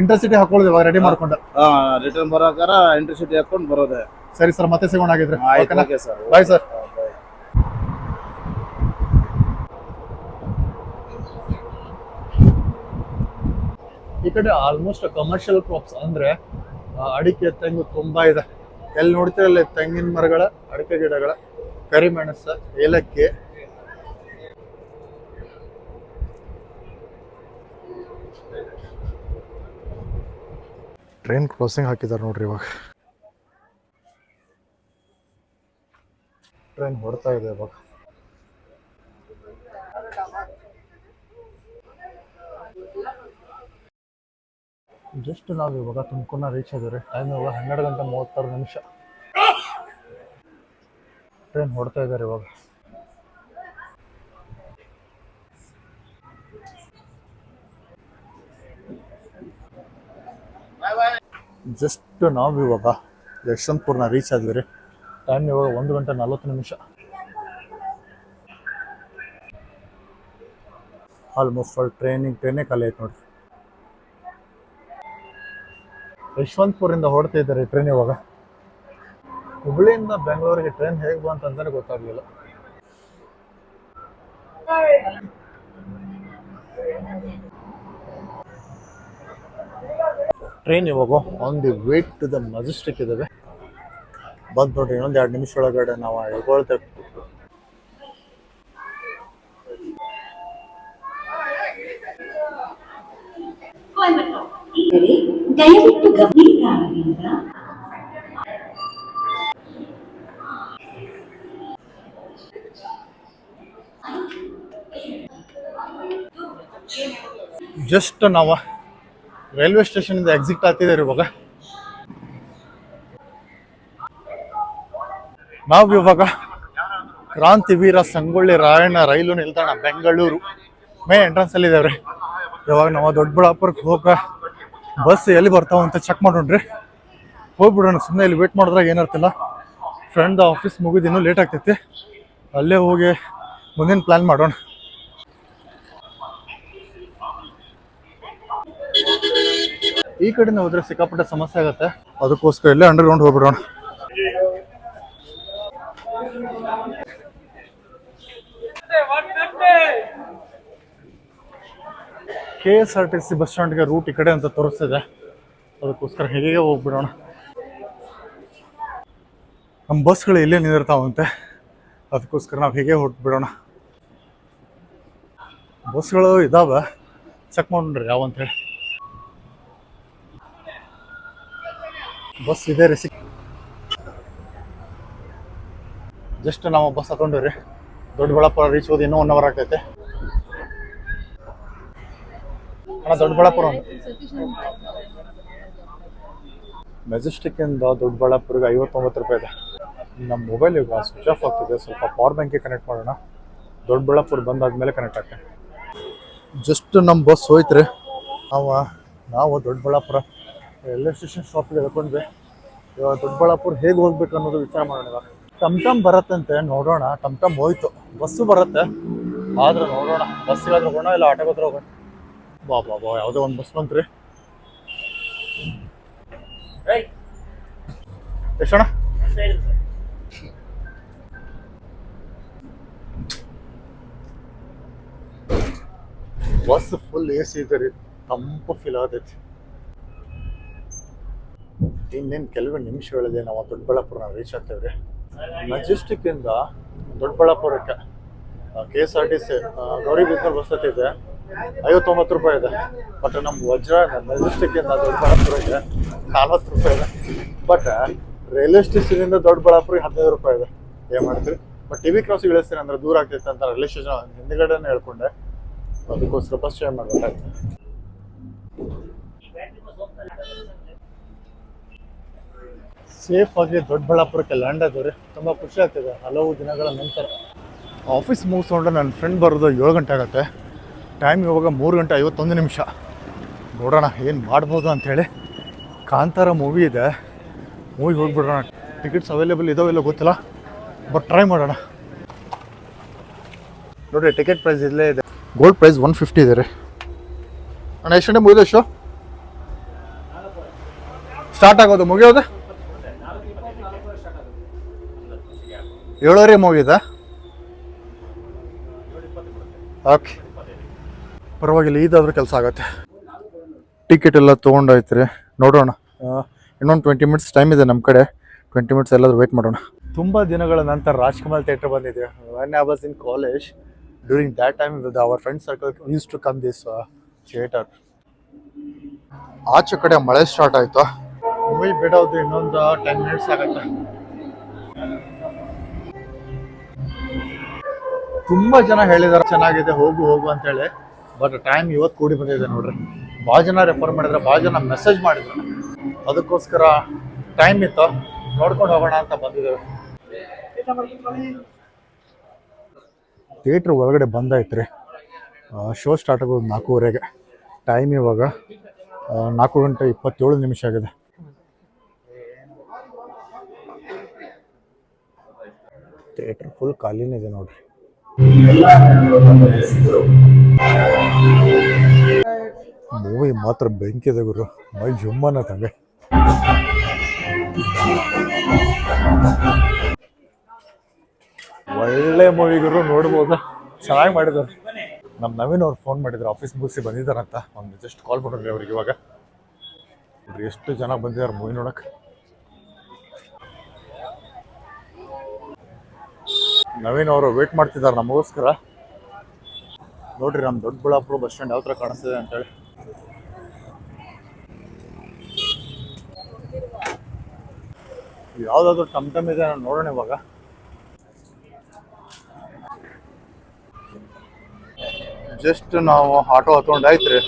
ಇಂಟರ್ಸಿಟಿ ಹಾಕೊಳ್ಳೋದು ಇವಾಗ ರೆಡಿ ಮಾಡ್ಕೊಂಡು. ಹಾ ರಿಟರ್ನ್ ಬರೋಕಾರ ಇಂಟರ್ಸಿಟಿ ಹಾಕೊಂಡು ಬರೋದೆ. ಸರಿ ಸರ್ ಮತ್ತೆ ಸಿಗೋಣ ಆಗಿದ್ರೆ ಓಕೆ ಸರ್ ಬಾಯ್ ಸರ್ ಈ ಕಡೆ ಆಲ್ಮೋಸ್ಟ್ ಕಮರ್ಷಿಯಲ್ ಕ್ರಾಪ್ಸ್ ಅಂದ್ರೆ ಅಡಿಕೆ ತೆಂಗು ತುಂಬಾ ಇದೆ. ಎಲ್ಲಿ ನೋಡ್ತಿರಲ್ಲ ತೆಂಗಿನ ಮರಗಳ ಅಡಿಕೆ ಗಿಡಗಳ ಕರಿಮೆಣಸು ಏಲಕ್ಕಿ ಟ್ರೈನ್ ಕ್ರಾಸಿಂಗ್ ಹಾಕಿದ್ದಾರೆ ನೋಡ್ರಿ ಇವಾಗ. ಟ್ರೈನ್ ಹೊಡ್ತಾ ಇದೆ ಇವಾಗ. ಜಸ್ಟ್ ನಾವು ಇವಾಗ ತುಮಕೂರ್ನ ರೀಚ್ ಆಗಿದ್ರೆ ಟೈಮ್ ಇವಾಗ ಹನ್ನೆರಡು ಗಂಟೆ ಮೂವತ್ತಾರು ನಿಮಿಷ. ಟ್ರೈನ್ ಹೊಡ್ತಾ ಇದ್ದಾರೆ ಇವಾಗ. ಜಸ್ಟ್ ನಾವು ಇವಾಗ ಯಶವಂತಪುರನ ರೀಚ್ ಆದ್ವಿ ರೀ. ಟೈಮ್ ಇವಾಗ ಒಂದು ಗಂಟೆ ನಲ್ವತ್ತು ನಿಮಿಷ. ಆಲ್ಮೋಸ್ಟ್ ಆಲ್ ಟ್ರೈನಿಂಗ್ ಟ್ರೈನೇ ಖಾಲಿ ಆಯ್ತು ನೋಡ್ರಿ. ಯಶವಂತಪುರಿಂದ ಹೊಡ್ತಾ ಇದ್ದಾರೆ ಟ್ರೈನ್ ಇವಾಗ. ಹುಬ್ಳಿಯಿಂದ ಬೆಂಗಳೂರಿಗೆ ಟ್ರೈನ್ ಹೇಗೆ ಬಂತ ಅಂತಾನೆ ಗೊತ್ತಾಗ್ಲಿಲ್ಲ. ಟ್ರೈನ್ ಇವಾಗ on the way to the Majestic ಇದಾವೆ. ಬಂದ್ ನೋಡ್ರಿ, ಇನ್ನೊಂದು ಎರಡು ನಿಮಿಷ ಒಳಗಡೆ ನಾವು ಗಮನಿಸಲಾಗಿಲ್ಲ ಜಸ್ಟ್ ನಾವು ರೈಲ್ವೆ ಸ್ಟೇಷನ್ ಇಂದ ಎಕ್ಸಿಟ್ ಆಗ್ತಿದ್ದಾರೆ ಇವಾಗ. ನಾವು ಇವಾಗ ಕ್ರಾಂತಿವೀರ ಸಂಗೊಳ್ಳಿ ರಾಯಣ್ಣ ರೈಲು ನಿಲ್ದಾಣ, ಬೆಂಗಳೂರು ಮೇ ಎಂಟ್ರೆನ್ಸ್ ಅಲ್ಲಿ ಇದಾವ್ರಿ. ಇವಾಗ ನಾವು ದೊಡ್ಡಬಳ್ಳಾಪುರಕ್ಕೆ ಹೋಗ ಬಸ್ ಎಲ್ಲಿ ಬರ್ತಾವ ಅಂತ ಚೆಕ್ ಮಾಡೋಣ್ರಿ. ಹೋಗ್ಬಿಡೋಣ ಸುಮ್ಮನೆ ಇಲ್ಲಿ ವೇಟ್ ಮಾಡಿದ್ರಾಗ ಏನಿರ್ತಿಲ್ಲ ಫ್ರೆಂಡ್ ಆಫೀಸ್ ಮುಗಿದಿನ್ನೂ ಲೇಟ್ ಆಗ್ತೈತಿ. ಅಲ್ಲೇ ಹೋಗಿ ಮುಂದಿನ ಪ್ಲ್ಯಾನ್ ಮಾಡೋಣ. ಈ ಕಡೆಯಿಂದ ಹೋದ್ರೆ ಸಿಕ್ಕಾಪಟ್ಟೆ ಸಮಸ್ಯೆ ಆಗುತ್ತೆ. ಅದಕ್ಕೋಸ್ಕರ ಇಲ್ಲೇ ಅಂಡರ್ ಗ್ರೌಂಡ್ ಹೋಗ್ಬಿಡೋಣ K S R T C bus ಸ್ಟ್ಯಾಂಡ್ಗೆ route ಈ ಕಡೆ ಅಂತ ತೋರಿಸ್ತಿದೆ. ಅದಕ್ಕೋಸ್ಕರ ಹೇಗೆ ಹೋಗ್ಬಿಡೋಣ. ನಮ್ಮ ಬಸ್ಗಳು ಇಲ್ಲೇ ನಿಂದಿರ್ತಾವಂತೆ. ಅದಕ್ಕೋಸ್ಕರ ನಾವು ಹೇಗೆ ಹೊರಟ್ಬಿಡೋಣ ಬಸ್ಗಳು ಇದಾವೆ. ಚೆಕ್ ಮಾಡ್ರಿ ಯಾವ ಅಂತೇಳಿ ಬಸ್ ಇದೆ ರೀ ಸಿಕ್ ಜಸ್ಟ್ ನಾವು ಬಸ್ ಹತ್ಕೊಂಡಿವ್ರಿ ದೊಡ್ಡಬಳ್ಳಾಪುರ ರೀಚ್ ಹೋದ್ ಇನ್ನೂ ಒನ್ ಅವರ್ ಆಗ್ತೈತೆ. ಅಣ್ಣ, ದೊಡ್ಡಬಳ್ಳಾಪುರ ಮೆಜೆಸ್ಟಿಕ್ ಇಂದ ದೊಡ್ಡಬಳ್ಳಾಪುರಗೆ ಐವತ್ತೊಂಬತ್ತು ರೂಪಾಯಿ ಇದೆ. ನಮ್ಮ ಮೊಬೈಲ್ ಈಗ ಸ್ವಿಚ್ ಆಫ್ ಆಗ್ತಿದೆ. ಸ್ವಲ್ಪ ಪವರ್ ಬ್ಯಾಂಕಿಗೆ ಕನೆಕ್ಟ್ ಮಾಡೋಣ. ದೊಡ್ಡಬಳ್ಳಾಪುರ ಬಂದಾದ್ಮೇಲೆ ಕನೆಕ್ಟ್ ಆಗ್ತೇನೆ. ಜಸ್ಟ್ ನಮ್ಮ ಬಸ್ ಹೋಯ್ತ್ರಿ. ನಾವು ನಾವು ದೊಡ್ಡಬಳ್ಳಾಪುರ. ರೈಲ್ವೆ ಸ್ಟೇಷನ್ ಸ್ಟಾಪಿಗೆ ಹೇಳ್ಕೊಂಡ್ವಿ ಇವಾಗ ದೊಡ್ಡಬಳ್ಳಾಪುರ ಹೇಗೆ ಹೋಗ್ಬೇಕು ಅನ್ನೋದು ವಿಚಾರ ಮಾಡೋಣ ಇವಾಗ. ಟಮ್ ಟಮ್ ಬರತ್ತಂತೆ, ನೋಡೋಣ. ಟಮ್ ಟಮ್ ಹೋಯ್ತು. ಬಸ್ಸು ಬರುತ್ತೆ. ಆದ್ರೆ ನೋಡೋಣ. ಬಸ್ಸಿಗಾದ್ರೆ ಹೋಗೋಣ, ಇಲ್ಲ ಆಟೋಗಾದ್ರೆ ಹೋಗೋಣ? ಬಾ ಬಾ ಬಾ. ಯಾವುದೋ ಒಂದು ಬಸ್ ಬಂತ್ರಿ. ಎಷ್ಟಣ ಬಸ್ ಫುಲ್ ಎ ಸಿ ಇದೆ ರೀ. ತಂಪು ಫೀಲ್ ಆಗತೈತಿ. ಇನ್ನೇನು ಕೆಲವೇ ನಿಮಿಷಗಳಿದೆ ನಾವು ದೊಡ್ಡಬಳ್ಳಾಪುರ ರೀಚ್ ಆಗ್ತೇವೆ ರೀ ಮೆಜೆಸ್ಟಿಕ್ ಇಂದ ದೊಡ್ಡಬಳ್ಳಾಪುರಕ್ಕೆ K S R T C Gauribidanur bus ಇದೆ. ಐವತ್ತೊಂಬತ್ತು ರೂಪಾಯಿ ಇದೆ. ಬಟ್ ನಮ್ಮ ವಜ್ರ ಮೆಜೆಸ್ಟಿಕ್ಕಿಂದ ದೊಡ್ಡಬಳ್ಳಾಪುರಕ್ಕೆ ನಲ್ವತ್ತು ರೂಪಾಯಿ ಇದೆ. ಬಟ್ ರೈಲ್ವೆ ಸ್ಟೇಷನ್ ಇಂದ ದೊಡ್ಡಬಳ್ಳಾಪುರಕ್ಕೆ ಹದಿನೈದು ರೂಪಾಯಿ ಇದೆ. ಏನ್ ಮಾಡ್ತೀರಿ? ಬಟ್ ಟಿ ವಿ ಕ್ರಾಸಿಗೆ ಇಳಿಸ್ತೀನಿ ಅಂದ್ರೆ ದೂರ ಆಗ್ತೈತೆ ಅಂತ ರೈಲ್ವೆ ಸ್ಟೇಷನ್ ಹಿಂದ್ಗಡೆನೇ ಹೇಳ್ಕೊಂಡೆ. ಅದಕ್ಕೋಸ್ಕರ ಬಸ್ ಚೇಂಜ್ ಮಾಡ್ಬೇಕಾಯ್ತು. ಸೇಫ್ ಆಗಿ ದೊಡ್ಡಬಳ್ಳಾಪುರಕ್ಕೆ ಲ್ಯಾಂಡ್ ಆದವ್ರೆ, ತುಂಬ ಖುಷಿ ಆಗ್ತಿದೆ. ಹಲವು ದಿನಗಳ ನಂತರ. ಆಫೀಸ್ ಮುಗಿಸ್ಕೊಂಡು ನನ್ನ ಫ್ರೆಂಡ್ ಬರೋದು ಏಳು ಗಂಟೆ ಆಗುತ್ತೆ. ಟೈಮ್ ಇವಾಗ ಮೂರು ಗಂಟೆ ಐವತ್ತೊಂದು ನಿಮಿಷ. ನೋಡೋಣ ಏನು ಮಾಡ್ಬೋದು ಅಂಥೇಳಿ ಕಾಂತಾರ ಮೂವಿ ಇದೆ. ಮೂವಿಗೆ ಹೋಗ್ಬಿಡೋಣ. ಟಿಕೆಟ್ಸ್ ಅವೈಲೇಬಲ್ ಇದಾವೆ ಇಲ್ಲ ಗೊತ್ತಿಲ್ಲ. ಬಟ್ ಟ್ರೈ ಮಾಡೋಣ. ನೋಡಿ ಟಿಕೆಟ್ ಪ್ರೈಸ್ ಇಲ್ಲೇ ಇದೆ. ಗೋಲ್ಡ್ ಪ್ರೈಸ್ ಒನ್ ಫಿಫ್ಟಿ ಇದೆ ರೀ. ಅಣ್ಣ, ಎಷ್ಟು ಗಂಟೆ ಮುಗಿದ ಶೋ ಸ್ಟಾರ್ಟ್ ಆಗೋದು, ಮುಗಿಯೋದು? ಏಳುವರೆ ಮೂವಿದಾ ಓಕೆ ಪರವಾಗಿಲ್ಲ ಇದಾದ್ರೂ ಕೆಲಸ ಆಗತ್ತೆ. ಟಿಕೆಟ್ ಎಲ್ಲ ತೊಗೊಂಡಾಯ್ತು ರೀ ನೋಡೋಣ ಇನ್ನೊಂದು ಟ್ವೆಂಟಿ ಮಿನಿಟ್ಸ್ ಟೈಮ್ ಇದೆ ನಮ್ಮ ಕಡೆ. ಟ್ವೆಂಟಿ ಮಿನಿಟ್ಸ್ ಎಲ್ಲಾದ್ರೂ ವೇಟ್ ಮಾಡೋಣ. ತುಂಬ ದಿನಗಳ ನಂತರ ರಾಜ್ಕುಮಾರ್ ಥಿಯೇಟರ್ ಬಂದಿದೆ when I was in college during that time with our friend circle use to come this theatre ಆಚೆ ಕಡೆ ಮಳೆ ಸ್ಟಾರ್ಟ್ ಆಯಿತು? ಮೂವಿ ಬಿಡೋದು ಇನ್ನೊಂದು ಟೆನ್ ಮಿನಿಟ್ಸ್ ಆಗುತ್ತೆ. ತುಂಬಾ ಜನ ಹೇಳಿದಾರೆ, ಚೆನ್ನಾಗಿದೆ, ಹೋಗು ಹೋಗು ಅಂತ ಹೇಳಿ. ಬಟ್ ಟೈಮ್ ಇವತ್ತು ಕೂಡಿ ಬಂದಿದೆ ನೋಡ್ರಿ. ಭಾಳ ಜನ ರೆಫರ್ ಮಾಡಿದ್ರೆ ಭಾಳ ಜನ ಮೆಸೇಜ್ ಮಾಡಿದ್ರು. ಅದಕ್ಕೋಸ್ಕರ ಟೈಮ್ ಇತ್ತು. ನೋಡ್ಕೊಂಡು ಹೋಗೋಣ ಅಂತ ಬಂದಿದ್ದೇವೆ. ಥಿಯೇಟ್ರ್ ಒಳಗಡೆ ಬಂದಾಯ್ತು ರೀ ಶೋ ಸ್ಟಾರ್ಟ್ ಆಗೋದು ನಾಲ್ಕೂವರೆಗೆ. ಟೈಮ್ ಇವಾಗ ನಾಲ್ಕು ಗಂಟೆ ಇಪ್ಪತ್ತೇಳು ನಿಮಿಷ ಆಗಿದೆ. ಥಿಯೇಟ್ರ್ ಫುಲ್ ಖಾಲಿನೇ ಇದೆ ನೋಡ್ರಿ. ಮೂವಿ ಮಾತ್ರ ಬೆಂಕಿದೆ ಗುರು. ಮೈ ಜುಮ್ಮನ ತಂಗೆ ಒಳ್ಳೆ ಮೂವಿ ಗುರು, ನೋಡ್ಬೋದು. ಚೆನ್ನಾಗಿ ಮಾಡಿದ್ರು ನಮ್ಮ ನವೀನ್ ಅವ್ರು ಫೋನ್ ಮಾಡಿದ್ರು ಆಫೀಸ್ ಮುಗಿಸಿ ಬಂದಿದ್ದಾರಂತ. ಒಂದು ಜಸ್ಟ್ ಕಾಲ್ ಮಾಡಿದ್ರಿ ಅವ್ರಿಗೆ ಇವಾಗ. ಎಷ್ಟು ಜನ ಬಂದಿದ್ದಾರೆ ಮೂವಿ ನೋಡಕ್? ನವೀನ್ ಅವರು ವೇಟ್ ಮಾಡ್ತಿದ್ದಾರೆ ನಮಗೋಸ್ಕರ. ನೋಡ್ರಿ ನಮ್ಮ ದೊಡ್ಡಬಳ್ಳಾಪುರ ಬಸ್ ಸ್ಟ್ಯಾಂಡ್ ಯಾವ ಥರ ಕಾಣಿಸ್ತಿದೆ ಅಂತೇಳಿ ಯಾವುದಾದ್ರೂ ಟಮ್ ಟಮ್ ಇದೆ ನಾನು ನೋಡೋಣ ಇವಾಗ. ಜಸ್ಟ್ ನಾವು ಆಟೋ ಹತ್ಕೊಂಡು ಆಯ್ತ್ರಿ.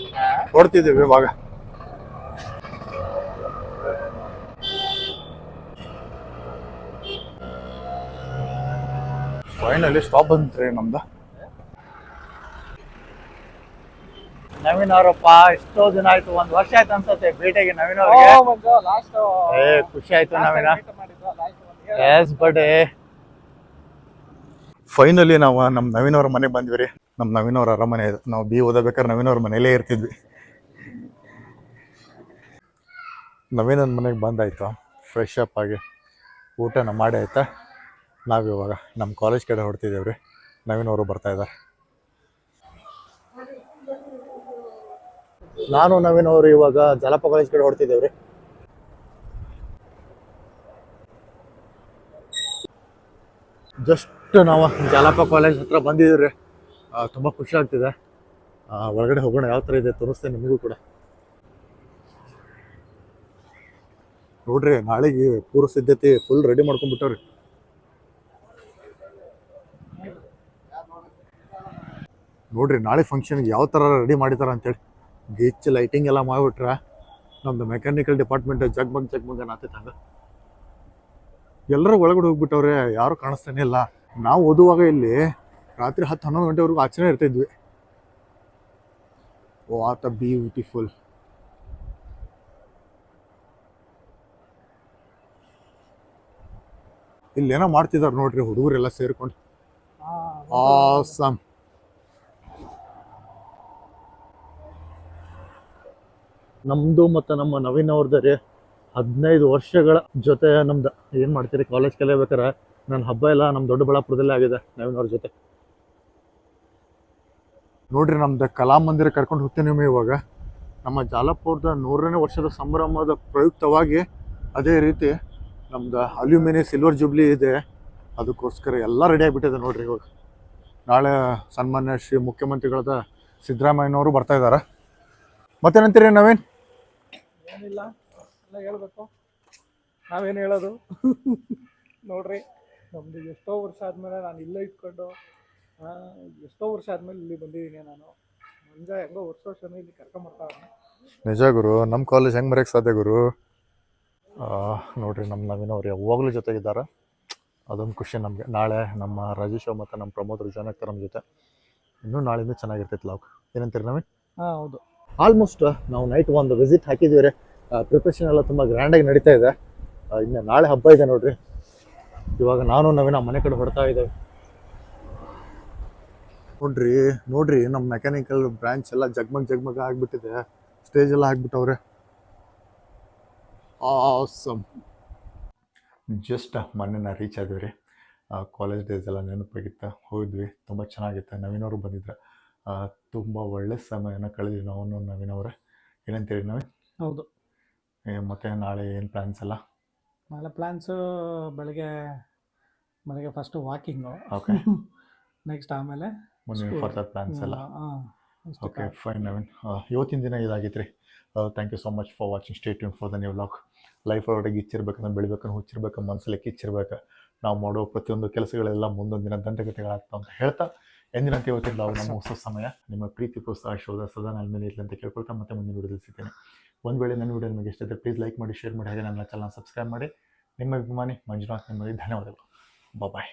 ಹೊಡ್ತಿದ್ದೀವಿ ಇವಾಗ. ಫೈನಲಿ ಸ್ಟಾಪ್ ಬಂತ್ರಿ ನಮ್ದು. ನವೀನ್ ಅವರಪ್ಪ ಎಷ್ಟೋ ದಿನ ಆಯ್ತು ಒಂದ್ ವರ್ಷ ಆಯ್ತು ಅನ್ಸತ್ತೆ ಭೇಟಿಗೆ ನವೀನ್ ಅವ್ರಿಗೆ. ಏ ಖುಷಿ ಆಯ್ತು ನವೀನ. ಎಸ್ ಬಟ್ ಫೈನಲಿ ನಾವು ನಮ್ಮ ನವೀನ್ ಅವ್ರ ಮನೆಗೆ ಬಂದ್ವಿ ರೀ. ನಮ್ಮ ನವೀನ್ ಅವ್ರ ಅರಮನೆ ಇದು ನಾವು ಬಿ ಓದಬೇಕಾದ್ರೆ ನವೀನ್ ಅವ್ರ ಮನೇಲೇ ಇರ್ತಿದ್ವಿ. ನವೀನನ ಮನೆಗೆ ಬಂದಾಯ್ತು ಫ್ರೆಶ್ ಅಪ್ ಆಗಿ ಊಟನ ಮಾಡಿ ಆಯ್ತಾ? ನಾವು ಇವಾಗ ನಮ್ಮ ಕಾಲೇಜ್ ಕಡೆ ಹೊಡ್ತಿದ್ದೇವೆ ರೀ. ನವೀನ್ ಅವರು ಬರ್ತಾ ಇದ್ದಾರೆ. ನಾನು, ನವೀನ್ ಅವರು ಇವಾಗ ಜಲಪ ಕಾಲೇಜ್ ಕಡೆ ಹೊಡ್ತಿದ್ದೇವ್ರಿ ಜಸ್ಟ್ ನಾವು ಜಲಪ ಕಾಲೇಜ್ ಹತ್ರ ಬಂದಿದ್ದೀವಿ ತುಂಬ ಖುಷಿ ಆಗ್ತಿದೆ. ಒಳಗಡೆ ಹೋಗೋಣ, ಯಾವ ಥರ ಇದೆ ತೋರಿಸ್ತೇನೆ ನಿಮಗೂ ಕೂಡ. ನೋಡ್ರಿ, ನಾಳೆಗೆ ಪೂರ್ವ ಸಿದ್ಧತೆ ಫುಲ್ ರೆಡಿ ಮಾಡ್ಕೊಂಡ್ಬಿಟ್ಟವ್ರಿ. ನೋಡ್ರಿ ನಾಳೆ ಫಂಕ್ಷನ್ಗೆ ಯಾವ ಥರ ರೆಡಿ ಮಾಡಿದಾರ ಅಂತೇಳಿ. ಗೀಚ್ ಲೈಟಿಂಗ್ ಎಲ್ಲ ಮಾಡಿಬಿಟ್ರೆ ನಮ್ದು ಮೆಕ್ಯಾನಿಕಲ್ ಡಿಪಾರ್ಟ್ಮೆಂಟ್ ಜಗ್ಮಗ್ ಜಗ್ಮಗ್ ಅನ್ನತ್ತೆ ಹಂಗೆ. ಎಲ್ಲರೂ ಒಳಗಡೆ ಹೋಗ್ಬಿಟ್ಟವ್ರೆ ಯಾರು ಕಾಣಿಸ್ತಾನೆ ಇಲ್ಲ. ನಾವು ಓದುವಾಗ ಇಲ್ಲಿ ರಾತ್ರಿ ಹತ್ತು ಹನ್ನೊಂದು ಗಂಟೆವರೆಗೂ ಆಚರಣೆ ಇರ್ತಿದ್ವಿ ಓ ಆತ ಬ್ಯೂಟಿಫುಲ್ ಇಲ್ಲೇನೋ ಮಾಡ್ತಿದಾರೆ ನೋಡ್ರಿ ಹುಡುಗರೆಲ್ಲ ಸೇರ್ಕೊಂಡು. ಆಸಮ್ ನಮ್ದು ಮತ್ತು ನಮ್ಮ ನವೀನ್ ಅವ್ರದ್ದು ರೀ ಹದಿನೈದು ವರ್ಷಗಳ ಜೊತೆ ನಮ್ದು. ಏನು ಮಾಡ್ತೀರಿ? ಕಾಲೇಜ್ ಕಲಿಯಬೇಕಾರೆ ನನ್ನ ಹಬ್ಬ ಎಲ್ಲ ನಮ್ಮ ದೊಡ್ಡಬಳ್ಳಾಪುರದಲ್ಲೇ ಆಗಿದೆ ನವೀನ್ ಅವ್ರ ಜೊತೆ. ನೋಡ್ರಿ, ನಮ್ದು ಕಲಾಮಂದಿರ ಕರ್ಕೊಂಡು ಹೋಗ್ತೀನಿ ಇವಾಗ. ನಮ್ಮ ಜಾಲಪುರದ ನೂರನೇ ವರ್ಷದ ಸಂಭ್ರಮದ ಪ್ರಯುಕ್ತವಾಗಿ ಅದೇ ರೀತಿ ನಮ್ದು ಅಲ್ಯೂಮಿನಿ ಸಿಲ್ವರ್ ಜುಬ್ಲಿ ಇದೆ. ಅದಕ್ಕೋಸ್ಕರ ಎಲ್ಲ ರೆಡಿ ಆಗಿಬಿಟ್ಟಿದೆ ನೋಡ್ರಿ ಇವಾಗ. ನಾಳೆ ಸನ್ಮಾನ್ಯ ಶ್ರೀ ಮುಖ್ಯಮಂತ್ರಿಗಳಾದ ಸಿದ್ದರಾಮಯ್ಯನವರು ಬರ್ತಾ ಇದ್ದಾರೆ. ಮತ್ತೇನಂತೀರಿ ನವೀನ್? ಏನಿಲ್ಲ ಎಲ್ಲ ಹೇಳ್ಬೇಕು. ನಾವೇನು ಹೇಳೋದು? ನೋಡ್ರಿ ನಮ್ದು ಎಷ್ಟೋ ವರ್ಷ ಆದಮೇಲೆ ನಾನು ಇಲ್ಲೇ ಇಟ್ಕೊಂಡು ಎಷ್ಟೋ ವರ್ಷ ಆದಮೇಲೆ ಇಲ್ಲಿ ಬಂದಿದ್ದೀನಿ ನಾನು. ಮಂಜ ಹೆಂಗೋ ವರ್ಷ ವರ್ಷನೂ ಇಲ್ಲಿ ಕರ್ಕೊಂಬರ್ತಾವನೆ ನಿಜ ಗುರು ನಮ್ಮ ಕಾಲೇಜ್ ಹೆಂಗೆ ಮರೆಯಕ್ಕೆ ಸಾಧ್ಯ ಗುರು? ಆ, ನೋಡ್ರಿ ನಮ್ಮ ನವೀನ್ ಅವ್ರು ಯಾವಾಗಲೂ ಜೊತೆಗಿದ್ದಾರೆ. ಅದೊಂದು ಖುಷಿ ನಮಗೆ. ನಾಳೆ ನಮ್ಮ ರಾಜೇಶ್ ಮತ್ತು ನಮ್ಮ ಪ್ರಮೋದ್ರು ಜಾಯ್ನ್ ಆಗ್ತಾರೆ ನಮ್ಮ ಜೊತೆ. ಇನ್ನೂ ನಾಳೆಯಿಂದ ಚೆನ್ನಾಗಿರ್ತೈತೆ ಲಾಕ್ ಏನಂತೀರಿ ನವೀನ್? ಹಾಂ ಹೌದು. ಆಲ್ಮೋಸ್ಟ್ ನಾವು ನೈಟ್ ಒಂದು ವಿಸಿಟ್ ಹಾಕಿದ್ದೀವಿ ಪ್ರಿಪ್ರೇಷನ್ ಎಲ್ಲ ತುಂಬ ಗ್ರ್ಯಾಂಡಾಗಿ ನಡೀತಾ ಇದೆ. ಇನ್ನು ನಾಳೆ ಹಬ್ಬ ಇದೆ ನೋಡ್ರಿ. ಇವಾಗ ನಾನು, ನವೀನ ಮನೆ ಕಡೆ ಹೊಡ್ತಾ ಇದ್ದೇವೆ. ನೋಡ್ರಿ ನೋಡ್ರಿ ನಮ್ಮ ಮೆಕ್ಯಾನಿಕಲ್ ಬ್ರಾಂಚ್ ಎಲ್ಲ ಜಗ್ಮಗ್ ಜಗ್ಮಗ್ ಆಗಿಬಿಟ್ಟಿದೆ. ಸ್ಟೇಜ್ ಎಲ್ಲ ಹಾಕ್ಬಿಟ್ಟವ್ರೆ ಆಸಮ್ ಜಸ್ಟ್ ಮೊನ್ನೆ ನಾ ರೀಚ್ ಆದ್ವಿ ರೀ. ಕಾಲೇಜ್ ಡೇಸ್ ಎಲ್ಲ ನೆನಪಾಗಿತ್ತು? ಹೋಗಿದ್ವಿ ತುಂಬ ಚೆನ್ನಾಗಿತ್ತು. ನವೀನವರು ಬಂದಿದ್ರು. ತುಂಬ ಒಳ್ಳೆ ಸಮಯನ ಕಳೆದ್ವಿ ನಾವು ನವೀನ್ ಅವರೇ ಏನಂತೀರಿ ನವೀನ್? ಹೌದು. ಏ, ಮತ್ತೆ ನಾಳೆ ಏನು ಪ್ಲ್ಯಾನ್ಸ್ ಅಲ್ಲ ನಾಳೆ ಪ್ಲ್ಯಾನ್ಸು ಬೆಳಗ್ಗೆ ಬೆಳಗ್ಗೆ ಫಸ್ಟು ವಾಕಿಂಗು ಓಕೆ ನೆಕ್ಸ್ಟ್ ಆಮೇಲೆ ಮುಂದಿನ. ಫರ್ದರ್ ಪ್ಲ್ಯಾನ್ಸ್ ಎಲ್ಲ? Okay fine Naveen. ಇವತ್ತಿನ ದಿನ ಇದಾಗಿತ್ತು ರೀ thank you so much for watching stay tuned for the new lock life ಒಳಗೆ ಇಚ್ಚಿರ್ಬೇಕಂದ್ರೆ ಬೆಳಿಬೇಕಂದ್ರೆ ಹುಚ್ಚಿರ್ಬೇಕು ಮನಸ್ಸಲ್ಲಿ ಕಿಚ್ಚಿರ್ಬೇಕು. ನಾವು ಮಾಡೋ ಪ್ರತಿಯೊಂದು ಕೆಲಸಗಳೆಲ್ಲ ಮುಂದೊಂದು ದಿನ ದಂತಕಥೆಗಳಾಗ್ತಾವ ಅಂತ ಹೇಳ್ತಾ ಎಂದಿನಂತ ಇವತ್ತಿನ ನಾವು ನಮ್ಮ ಹೊಸ ಸಮಯ? ನಿಮ್ಮ ಪ್ರೀತಿ ಪ್ರೋತ್ಸಾಹ ಶೋಧ ಸದಾ ನನ್ನ ಮೇಲೆ ಇರಲಿ ಅಂತ ಕೇಳ್ಕೊಳ್ತಾ ಮತ್ತೆ ಮುಂದಿನ ವಿಡಿಯೋದಲ್ಲಿ ಸಿಗ್ತೇನೆ. ಒಂದು ವೇಳೆ ನನ್ನ ವಿಡಿಯೋ ನಿಮಗೆ ಇಷ್ಟ ಪ್ಲೀಸ್ ಲೈಕ್ ಮಾಡಿ ಶೇರ್ ಮಾಡಿ ಹಾಗೆ ನನ್ನ ಚಾನಲ್ ಸಬ್ಸ್ಕ್ರೈಬ್ ಮಾಡಿ. ನಿಮ್ಮ ಅಭಿಮಾನಿ ಮಂಜುನಾಥ್ ನಿಮಗೆ ಧನ್ಯವಾದಗಳು. ಬಾಯ್